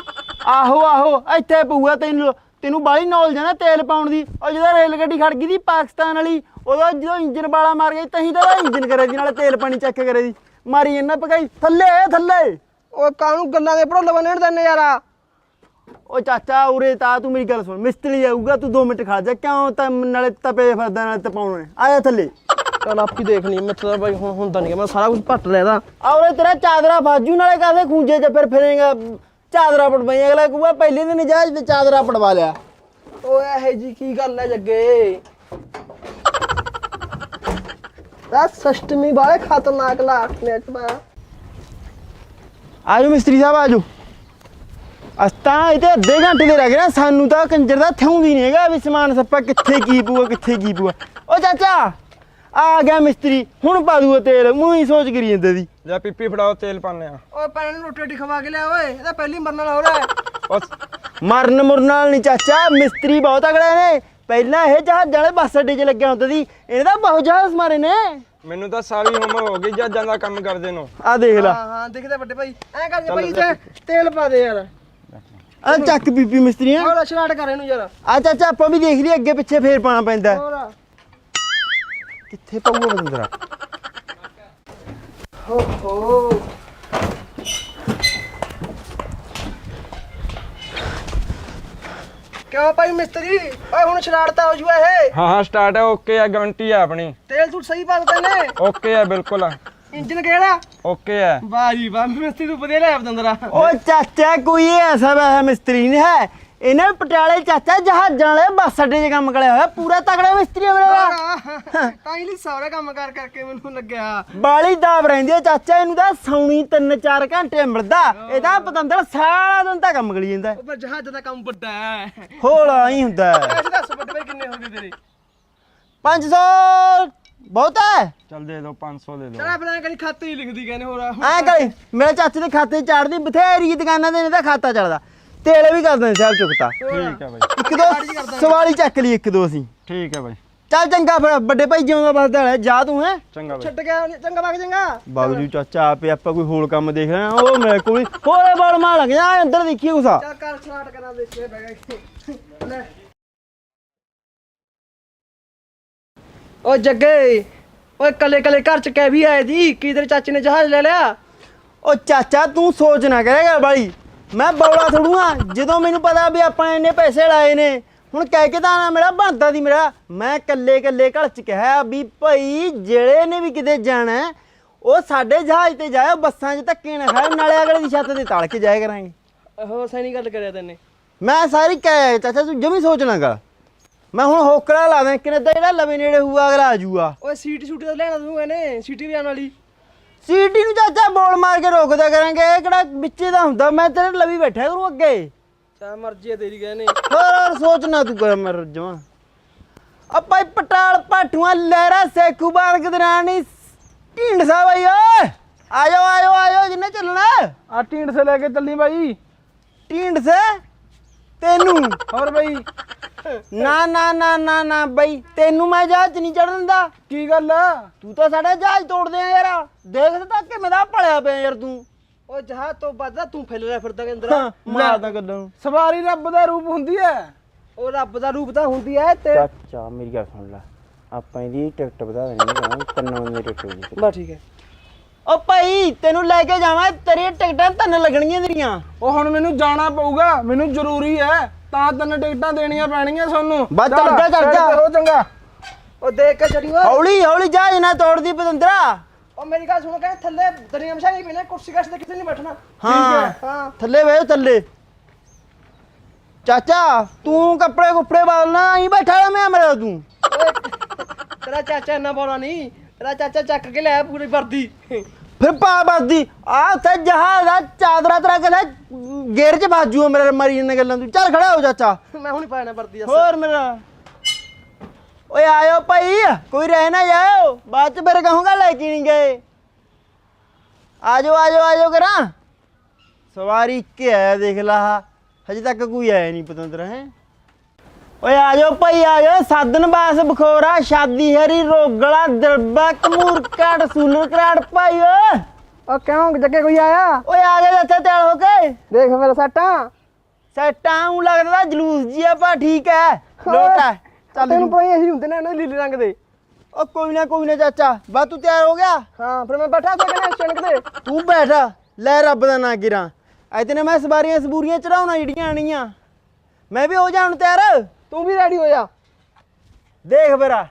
ਆਹੋ ਆਹੋ ਇੱਥੇ ਪਊਗਾ ਤੈਨੂੰ ਤੈਨੂੰ ਬਾਲੀ ਨੌਲੇਜ ਨਾ ਤੇਲ ਪਾਉਣ ਦੀ। ਉਹ ਜਦੋਂ ਰੇਲ ਗੱਡੀ ਖੜ ਗਈ ਦੀ ਪਾਕਿਸਤਾਨ ਵਾਲੀ ਉਦੋਂ ਜਦੋਂ ਇੰਜਨ ਵਾਲਾ ਮਾਰ ਗਈ ਤਹੀਂ ਤਾਂ ਇੰਜਨ ਕਰੇ ਦੀ ਨਾਲੇ ਤੇਲ ਪਾਣੀ ਚੱਕ ਕਰੇ ਦੀ ਮਾਰੀ ਇਹਨਾਂ ਪਕਾਈ ਥੱਲੇ ਥੱਲੇ। ਓਏ ਕਾਹਨੂੰ ਗੱਲਾਂ ਦੇ ਭੜੋਲੇ ਬੰਨਣ ਦਾ ਨਜ਼ਾਰਾ ਉਹ ਚਾਚਾ ਉਰੇ ਤਾਂ ਤੂੰ ਮੇਰੀ ਗੱਲ ਸੁਣ। ਮਿਸਤਰੀ ਆਊਗਾ ਤੂੰ 2 ਮਿੰਟ ਖੜ ਜਾ। ਕਿਉਂ ਤਾਂ ਨਾਲੇ ਤਪੇ ਫਿਰਦਾ ਨਾਲੇ ਤਪਾਉਣੇ ਆਇਆ ਥੱਲੇ। ਚਲ ਆਪੀ ਦੇਖ ਲਈ ਤਾਂ ਭਾਈ ਹੁਣ ਹੁੰਦਾ ਨਹੀਂ ਮੈਂ ਸਾਰਾ ਕੁਝ ਭੱਟ ਲੈਦਾ ਔਰੇ ਤੇਰਾ ਚਾਦਰਾ ਬਾਜੂ ਨਾਲੇ ਕਾਹਦੇ ਖੂੰਜੇ 'ਚ ਫਿਰ ਫਿਰੇਗਾ। ਚਾਦਰਾ ਪੜਵਾਈ ਅਗਲਾ ਕਹੂਗਾ ਪਹਿਲੇ ਦਿਨ ਜਹਾਜ਼ ਤੇ ਚਾਦਰਾ ਪੜਵਾ ਲਿਆ। ਓਏ ਇਹ ਜੀ ਕੀ ਗੱਲ ਹੈ ਜੱਗੇ? ਦਾ ਸਸ਼ਟਮੀ ਬਾਰੇ ਖਤਰਨਾਕ ਲਾਟ ਨੇ ਚ ਪਾ ਆਜੋ ਮਿਸਤਰੀ ਸਾਹਿਬ ਆਜੋ। ਅਸਤਾ ਇੱਥੇ ਅੱਧੇ ਘੰਟੇ ਦੇ ਰਹਿ ਗਏ ਨਾ ਸਾਨੂੰ ਤਾਂ ਕੰਜਰ ਦਾ ਥਿਉਂਦੀ ਨਹੀਂ ਹੈਗਾ ਵੀ ਸਮਾਨ ਸੱਪਾ ਕਿੱਥੇ ਕੀ ਪੂਆ ਕਿੱਥੇ ਕੀ ਪੂਆ ਓ ਚਾਚਾ ਆ ਗਿਆ ਮਿਸਤਰੀ ਹੁਣ ਪਾ ਦੂਗਾ ਤੇਲ ਮੂੰਹ ਹੀ ਸੋਚ ਕਰੀ ਜਾਂਦੇ ਦੀ। ਲੈ ਪੀਪੀ ਫੜਾਓ ਤੇਲ ਪਾਉਂਦੇ ਆ। ਓਏ ਪੈਣ ਨੂੰ ਰੋਟੀ ਰੋਟੀ ਖਵਾ ਕੇ ਲਿਆ ਓਏ ਇਹਦਾ ਪਹਿਲੀ ਮਰਨ ਵਾਲਾ ਹੋ ਰਿਹਾ ਹੈ। ਉਹ ਮਰਨ ਮੁਰਨ ਨਾਲ ਨਹੀਂ ਚਾਚਾ ਮਿਸਤਰੀ ਬਹੁਤ ਅਗਲੇ ਨੇ ਪਹਿਲਾਂ ਇਹ ਜਹਾਜ਼ ਵਾਲੇ ਬੱਸ ਅੱਡੇ 'ਚ ਲੱਗਿਆ ਹੁੰਦਾ ਸੀ ਇਹਨੇ ਤਾਂ ਬਹੁਤ ਜਹਾਜ਼ ਮਾਰੇ ਨੇ। ਮੈਨੂੰ ਤਾਂ ਸਾਰੀ ਉਮਰ ਹੋ ਗਈ ਜੱਜਾਂ ਦਾ ਕੰਮ ਕਰਦੇ ਨੂੰ। ਆ ਦੇਖ ਲੈ। ਹਾਂ ਹਾਂ ਦਿਖਦੇ ਵੱਡੇ ਭਾਈ। ਐ ਕਰ ਜੇ ਭਾਈ ਤੇ ਤੇਲ ਪਾ ਦੇ ਯਾਰ। ਆ ਚੱਕ ਬੀਬੀ ਮਿਸਤਰੀਆਂ। ਹੋਰ ਸਟਾਰਟ ਕਰ ਇਹਨੂੰ ਯਾਰ। ਆ ਚਾਚਾ ਆਪਾਂ ਵੀ ਦੇਖ ਲਈ ਅੱਗੇ ਪਿੱਛੇ ਫੇਰ ਪਾਣਾ ਪੈਂਦਾ। ਹੋਰ। ਕਿੱਥੇ ਪਾਊਗਾ ਬੰਦਰਾ ਹੋ ਹੋ ਕਿਉਂ ਭਾਈ ਮਿਸਤਰੀ? ਓਏ ਹੁਣ ਸ਼ਰਾਰਤਾ ਹੋ ਜੂਆ ਇਹ। ਹਾਂ ਹਾਂ ਸਟਾਰਟ ਹੈ ਓਕੇ ਆ ਗਾਰੰਟੀ ਆ ਆਪਣੀ। ਤੇਲ ਤੂੰ ਸਹੀ ਪਾ ਦਿੱਤਾ ਨੇ ਓਕੇ ਆ ਬਿਲਕੁਲ ਇੰਜਨ ਕਿਹੜਾ? ਓਕੇ ਆ। ਵਾਹ ਜੀ ਵਾਹ ਮਿਸਤਰੀ ਤੂੰ ਵਧੀਆ ਲੈ ਬਦੰਦਰਾ ਓ ਚਾਚਾ ਕੋਈ ਐਸਾ ਵੈਸਾ ਮਿਸਤਰੀ ਨਹੀਂ ਹੈ। ਇਹਨੇ ਪਟਿਆਲੇ ਚਾਚਾ ਜਹਾਜ਼ਾਂ ਵਾਲੇ ਬੱਸ ਅੱਡੇ 'ਚ ਕੰਮ ਕਰਿਆ ਹੋਇਆ। ਪੂਰਾ ਤਗੜਾ ਮਿਸਤਰੀ ਹੈ ਮੇਰਾ। ਤਾਂ ਹੀ ਲਈ ਸਾਰੇ ਕੰਮ ਕਰ ਕਰਕੇ ਮੈਨੂੰ ਲੱਗਿਆ। ਬਾਲੀ ਦਾਬ ਰਹਿੰਦੀ ਹੈ ਚਾਚਾ ਇਹਨੂੰ ਤਾਂ ਸੌਣੀ 3-4 ਘੰਟੇ ਮਿਲਦਾ। ਇਹਦਾ ਪਤੰਦਰ ਸਾਰਾ ਦਿਨ ਤਾਂ ਕੰਮ ਕਰੀ ਜਾਂਦਾ। ਉਹ ਪਰ ਜਹਾਜ਼ ਦਾ ਕੰਮ ਵੱਡਾ ਹੈ। ਹੋਲਾ ਹੀ ਹੁੰਦਾ। ਹੈ। ਪੈਸੇ ਦੱਸ ਵੱਡੇ ਭਾਈ ਕਿੰਨੇ ਹੋ ਗਏ ਤੇਰੇ? 500 ਬਹੁਤ ਹੈ। ਚੱਲ ਦੇ ਦਿਓ 500 ਦੇ ਚਲ ਦਿਓ ਆਪਣਾ ਕਦੀ ਖਾਤੇ ਹੀ ਲਿਖਦੀ ਕਹਿੰਦੇ ਹੋਰ ਐ ਕਰੀ ਮੇਰੇ ਚਾਚੇ ਦੇ ਖਾਤੇ 'ਚ ਚਾੜਦੀ ਬਥੇਰੀ ਦੁਕਾਨਾਂ ਦੇ ਨੇ ਤਾਂ ਖਾਤਾ ਚੱਲਦਾ। ਤੇਲੇ ਵੀ ਕਰ ਦਿੰਦੇ ਸਾਹਿਬ ਚੁਕਤਾ। ਠੀਕ ਹੈ ਬਾਈ। ਇੱਕ ਦੋ ਸਵਾਲੀ ਚੱਕ ਲਈ ਇੱਕ ਦੋ ਅਸੀਂ। ਠੀਕ ਹੈ ਬਾਈ। ਚੱਲ ਚੰਗਾ ਫਿਰ ਵੱਡੇ ਭਾਈ ਜਿਉਂ ਦਾ ਬਸਦਾ ਹੈ ਜਾ ਤੂੰ ਹੈ। ਚੰਗਾ ਬਾਈ। ਛੱਡ ਗਿਆ ਚੰਗਾ ਵਗ ਚੰਗਾ। ਬਾਗਜੂ ਚਾਚਾ ਆਪੇ ਆਪਾਂ ਕੋਈ ਹੋਰ ਕੰਮ ਦੇਖ ਲੈਣਾ ਉਹ ਮੇਰੇ ਕੋਲ ਹੀ ਹੋਰੇ ਬਲ ਮਾਰ ਲੱਗ ਜਾ ਅੰਦਰ ਦੇਖੀ ਉਸਾ ਚੱਲ ਕਰ ਸਟਾਰਟ ਕਰਾਂ ਦੇਖੇ ਬੈ ਗਿਆ ਲੈ। ਓ ਜੱਗੇ ਓਏ ਕੱਲੇ ਕੱਲੇ ਘਰ ਚ ਕਹਿ ਵੀ ਆਏ ਜੀ ਕੀ ਤੇਰੇ ਚਾਚੇ ਨੇ ਜਹਾਜ਼ ਲੈ ਲਿਆ? ਉਹ ਚਾਚਾ ਤੂੰ ਸੋਚ ਨਾ ਕਰੇਗਾ ਬਾਈ ਮੈਂ ਬੌਲਾ ਥੋੜੂਆ ਜਦੋਂ ਮੈਨੂੰ ਪਤਾ ਵੀ ਆਪਾਂ ਇੰਨੇ ਪੈਸੇ ਲਾਏ ਨੇ ਹੁਣ ਕਹਿ ਕੇ ਤਾਂ ਨਾ ਮੇਰਾ ਬਣਦਾ ਦੀ ਮੇਰਾ। ਮੈਂ ਕੱਲੇ ਕੱਲੇ ਘਰ ਚ ਕਿਹਾ ਵੀ ਭਾਈ ਜਿਹੜੇ ਨੇ ਵੀ ਕਿਤੇ ਜਾਣਾ ਹੈ, ਉਹ ਸਾਡੇ ਜਹਾਜ਼ ਤੇ ਜਾਇਓ ਬੱਸਾਂ 'ਚ ਧੱਕੇ ਨਾ ਖਾਓ ਨਾਲੇ ਅਗਲੇ ਦੀ ਛੱਤ ਤੇ ਤਲ ਕੇ ਜਾਇਆ ਕਰਾਂਗੇ। ਹੋ ਸੈਨੀ ਗੱਲ ਕਰਿਆ ਤੈਨੇ। ਮੈਂ ਸਾਰੀ ਕਹਿ ਚਾਚਾ ਤੂੰ ਜਮੀ ਸੋਚ ਨਾ ਕਰ। ਮੈਂ ਹੁਣ ਹੋਕੜਾ ਲਾ ਦਾਂ ਕਿਨੇ ਦਾ ਜਿਹੜਾ ਲਵੇ ਨੇੜੇ ਹੋਊਗਾ ਅਗਲਾ ਆ ਜਾਊਗਾ। ਓਏ ਸੀਟ ਸ਼ੂਟ ਤਾਂ ਲੈਣਾ ਤੂੰ ਇਹਨੇ ਸੀਟੀ ਵੀ ਆਉਣ ਵਾਲੀ। ਸੀਟੀ ਨੂੰ ਚਾਚਾ ਬੋਲ ਮਾਰ ਕੇ ਰੋਕਦਾ ਕਰਾਂਗੇ ਇਹ ਕਿਹੜਾ ਵਿੱਚੇ ਦਾ ਹੁੰਦਾ ਮੈਂ ਤੇਰੇ ਲਵੀ ਬੈਠਾ ਕਰੂੰ ਅੱਗੇ। ਚਾ ਮਰਜ਼ੀ ਹੈ ਤੇਰੀ ਕਹਿੰਦੇ। ਹੋਰ ਸੋਚ ਨਾ ਤੂੰ ਕਰ ਮਰ ਜਮਾ ਆਪਾਂ ਪਟਾਲ ਪਾਠੂਆਂ ਲਹਿਰਾ ਸੇਖੂ ਬਾਲ ਗਦਰਾਣੀ ਢਿੰਡ ਸਾ ਬਈ ਓਏ। ਆਜੋ ਆਜੋ ਆਜੋ ਜਿੰਨੇ ਚੱਲਣਾ। ਆ ਟੀਂਡ ਸੇ ਲੈ ਕੇ ਚੱਲੀ ਬਾਈ। ਢਿੰਡ ਸੇ? ਤੈਨੂੰ। ਹੋਰ ਬਾਈ। ਨਾ ਨਾ ਨਾ ਨਾ ਨਾ ਬਈ ਤੈਨੂੰ ਮੈਂ ਜਹਾਜ਼ 'ਚ ਨਹੀਂ ਚੜਨ ਦਿੰਦਾ। ਕੀ ਗੱਲ? ਤੂੰ ਤਾਂ ਸਾਡਾ ਜਹਾਜ਼ ਤੋੜਦੇ ਆ ਯਾਰ। ਦੇਖ ਤਾਂ ਕਿਵੇਂ ਦਾ ਭਲਿਆ ਪਿਆ ਯਾਰ ਤੂੰ। ਓ ਜਹਾਜ਼ ਤੋਂ ਵੱਧਦਾ ਤੂੰ ਫੈਲ ਰਿਹਾ ਫਿਰਦਾ ਕੇ ਅੰਦਰ ਮਾਰਦਾ ਗੱਲਾਂ ਨੂੰ। ਸਵਾਰੀ ਰੱਬ ਦਾ ਰੂਪ ਹੁੰਦੀ ਹੈ ਉਹ ਰੱਬ ਦਾ ਰੂਪ ਤਾਂ ਹੁੰਦੀ ਐ ਤੇ ਚਾਚਾ ਮੇਰੀ ਗੱਲ ਸੁਣ ਲੈ। ਆਪਾਂ ਇਹਦੀ ਟਿਕਟ ਵਧਾ ਦੇਣੀ ਹੈ ਤਿੰਨ ਬੰਦੇ ਟਿਕਟ ਬਸ ਠੀਕ ਹੈ ਓ ਭਾਈ ਤੈਨੂੰ ਲੈ ਕੇ ਜਾਵਾਂ ਤੇਰੀਆਂ ਟਿਕਟਾਂ ਤਨ ਲੱਗਣਗੀਆਂ ਤੇਰੀਆਂ। ਉਹ ਹੁਣ ਮੈਨੂੰ ਜਾਣਾ ਪਊਗਾ ਮੈਨੂੰ ਜ਼ਰੂਰੀ ਹੈ ਤਾਂ ਤਿੰਨ ਟਿਕਟਾਂ ਦੇਣੀਆਂ ਪੈਣਗੀਆਂ ਸਾਨੂੰ। ਬਸ ਚੜ ਜਾ, ਚੜ ਜਾ। ਹੋ ਚੰਗਾ। ਉਹ ਦੇਖ ਕੇ ਚੜੀ ਓਏ। ਹੌਲੀ ਹੌਲੀ ਜਹਾਜ਼ ਨਾ ਤੋੜਦੀ ਪਤੰਦਰਾ। ਉਹ ਮੇਰੀ ਗੱਲ ਸੁਣੋ ਕਹਿੰਦੇ ਥੱਲੇ ਦਰੀਆਂ ਮਸ਼ਾ ਨਹੀਂ ਪੀਣਾ ਕੁਰਸੀ ਕਾਸ਼ ਤੇ ਕਿਤੇ ਨਹੀਂ ਬੈਠਣਾ। ਹਾਂ ਹਾਂ ਥੱਲੇ ਵੇ ਥੱਲੇ। ਚਾਚਾ ਤੂੰ ਕੱਪੜੇ ਕੁੱਪੜੇ ਬਦਲਣਾ ਆਈ ਬੈਠਾ ਰਹਿ ਮੈਂ ਮਰਿਆ ਤੂੰ। ਤੇਰਾ ਚਾਚਾ ਇੰਨਾ ਬੋਲਾ ਨਹੀਂ ਤੇਰਾ ਚਾਚਾ ਚੱਕ ਕੇ ਲਿਆ ਪੂਰੀ ਵਰਦੀ। ਫਿਰ ਪਾ ਬਸਦੀ ਆ ਉੱਥੇ ਜਹਾਜ਼ ਦਾ ਚਾਦਰਾ ਤੇਰਾ ਕਹਿੰਦਾ ਗੇਰ ਚ ਬਾਜੂ ਮੇਰੇ ਮਰੀ ਨੇ ਗੱਲਾਂ ਤੂੰ। ਚੱਲ ਖੜਾ ਹੋ ਚਾਚਾ। ਮੈਂ ਹੁਣ ਪਾਣਾ ਵਰਦੀ ਦੱਸ। ਹੋਰ ਮੇਰਾ। ਓਏ ਆਇਓ ਭਾਈ ਕੋਈ ਰਹਿ ਨਾ ਜਾਓ ਬਾਅਦ ਚ ਫਿਰ ਕਹੂੰਗਾ ਲੈ ਕੇ ਨਹੀਂ ਗਏ। ਆਜੋ ਆਜੋ ਆਜੋ ਕਰਾਂ। ਸਵਾਰੀ ਕੇ ਆਇਆ ਦੇਖ ਲਾ। ਹਜੇ ਤੱਕ ਕੋਈ ਆਇਆ ਨਹੀਂ ਪਤੰਦਰ ਹੈ। ਓਏ ਆਜੋ ਭਾਈ ਆਜੋ ਸਾਧਨ ਬਾਸ ਬਖੋਰਾ ਸ਼ਾਦੀ ਹਰੀ ਰੋਗਲਾ ਦਰਬਾ ਕਮੂਰ ਕਾੜ ਸੂਲਰ ਕਰਾੜ ਭਾਈ ਓਏ। ਉਹ ਕਿਉਂ ਜੱਗੇ ਕੋਈ ਆਇਆ? ਓਏ ਆ ਜਾ ਇੱਥੇ ਤਿਆਰ ਹੋ ਕੇ। ਦੇਖ ਮੇਰਾ ਸੱਟਾਂ। ਸੈਟਾਂ ਨੂੰ ਲੱਗਦਾ ਜਲੂਸ ਜੀ ਆ ਪਾ ਠੀਕ ਹੈ ਲੋਟ ਹੈ ਚੱਲ ਤੈਨੂੰ ਪਈ ਇਹੀ ਹੁੰਦੇ ਨੇ ਇਹਨਾਂ ਦੇ ਲੀਲੇ ਰੰਗ ਦੇ। ਉਹ ਕੋਈ ਨਾ ਕੋਈ ਨਾ ਚਾਚਾ। ਬਾ ਤੂੰ ਤਿਆਰ ਹੋ ਗਿਆ? ਹਾਂ ਫਿਰ ਮੈਂ ਬੈਠਾ ਸੀ ਕਹਿੰਦੇ ਚਣਕ ਦੇ? ਤੂੰ ਬੈਠ। ਲੈ ਰੱਬ ਦਾ ਨਾਂ ਗਿਰਾਂ। ਅੱਜ ਨੇ ਮੈਂ ਸਵਾਰੀਆਂ ਸਬੂਰੀਆਂ ਚੜਾਉਣਾ ਜਿਹੜੀਆਂ ਆਣੀਆਂ ਮੈਂ ਵੀ ਹੋ ਜਾਣ ਤਿਆਰ। ਤੂੰ ਵੀ ਰੈਡੀ ਹੋ ਜਾ ਦੇਖ ਮੇਰਾ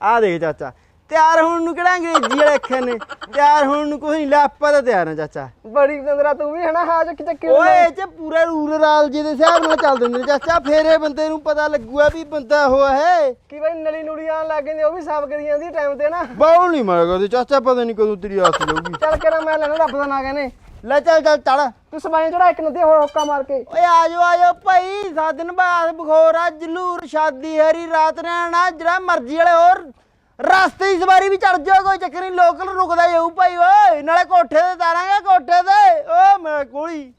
ਆ। ਦੇਖ ਚਾਚਾ। ਤਿਆਰ ਹੋਣ ਨੂੰ ਕਿਹੜਾ ਅੰਗਰੇਜ਼ੀ ਵਾਲੇ ਅੱਖਰ ਨੇ? ਤਿਆਰ ਹੋਣ ਨੂੰ ਕੁਝ ਨਹੀਂ ਲੈ ਆਪਾਂ ਤਾਂ ਤਿਆਰ ਆ ਚਾਚਾ। ਬੜੀ ਬੰਦਰਾ ਤੂੰ ਵੀ ਹਨਾ ਹਾਂ ਚੱਕ ਚੱਕੀ ਓਏ ਇਹ ਚ ਪੂਰਾ ਰੂਲ ਰਾਲ ਜੀ ਦੇ ਹਿਸਾਬ ਨਾਲ ਚੱਲ ਦਿੰਦੇ ਨੇ ਚਾਚਾ। ਫੇਰੇ ਬੰਦੇ ਨੂੰ ਪਤਾ ਲੱਗੂਗਾ ਵੀ ਬੰਦਾ ਹੋਇਆ ਹੈ। ਕੀ ਬਈ ਨਲੀ ਨੂੜੀ ਆਣ ਲੱਗ ਜਾਂਦੀ ਉਹ ਵੀ ਸਾਫ਼ ਕਰੀ ਜਾਂਦੀ ਟਾਈਮ ਤੇ ਨਾ। ਬਾਉਲ ਨਹੀਂ ਮਾਰੇਗਾ ਤੇ ਚਾਚਾ ਪਤਾ ਨਹੀਂ ਕਦੋਂ ਤੇਰੀ ਹੱਥ ਜਾਊਗੀ। ਚੱਲ ਕੇ ਨਾ ਮੈਂ ਲੈਣਾ ਰੱਬ ਦਾ ਨਾਂ ਕਹਿੰਦੇ। ਲੈ ਚੱਲ ਚੱਲ ਚੱਲ। ਤੂੰ ਸਵਾਈ ਚੜਾ ਇੱਕ ਨਦੀ ਹੋਰ ਹੋਕਾ ਮਾਰ ਕੇ। ਓਏ ਆਜੋ ਆਜੋ ਭਾਈ ਸੱਤ ਦਿਨ ਬਾਅਦ ਬਖੋਰ ਆ ਜਲੂਰ ਸ਼ਾਦੀ ਹਰੀ ਰਾਤ ਆਣਾ ਜਿਹੜਾ ਮਰਜ਼ੀ ਵਾਲੇ ਹੋਰ ਰਸਤੇ ਦੀ ਸਵਾਰੀ ਵੀ ਚੜ ਜਾਓ ਕੋਈ ਚੱਕਰ ਨਹੀਂ ਲੋਕਲ ਰੁਕਦਾ ਜਾਊ ਭਾਈ ਓਏ। ਨਾਲੇ ਕੋਠੇ ਤੇ ਤਾਰਾਂਗੇ ਕੋਠੇ ਤੇ। ਓ ਮੈਂ ਕੋਲੀ।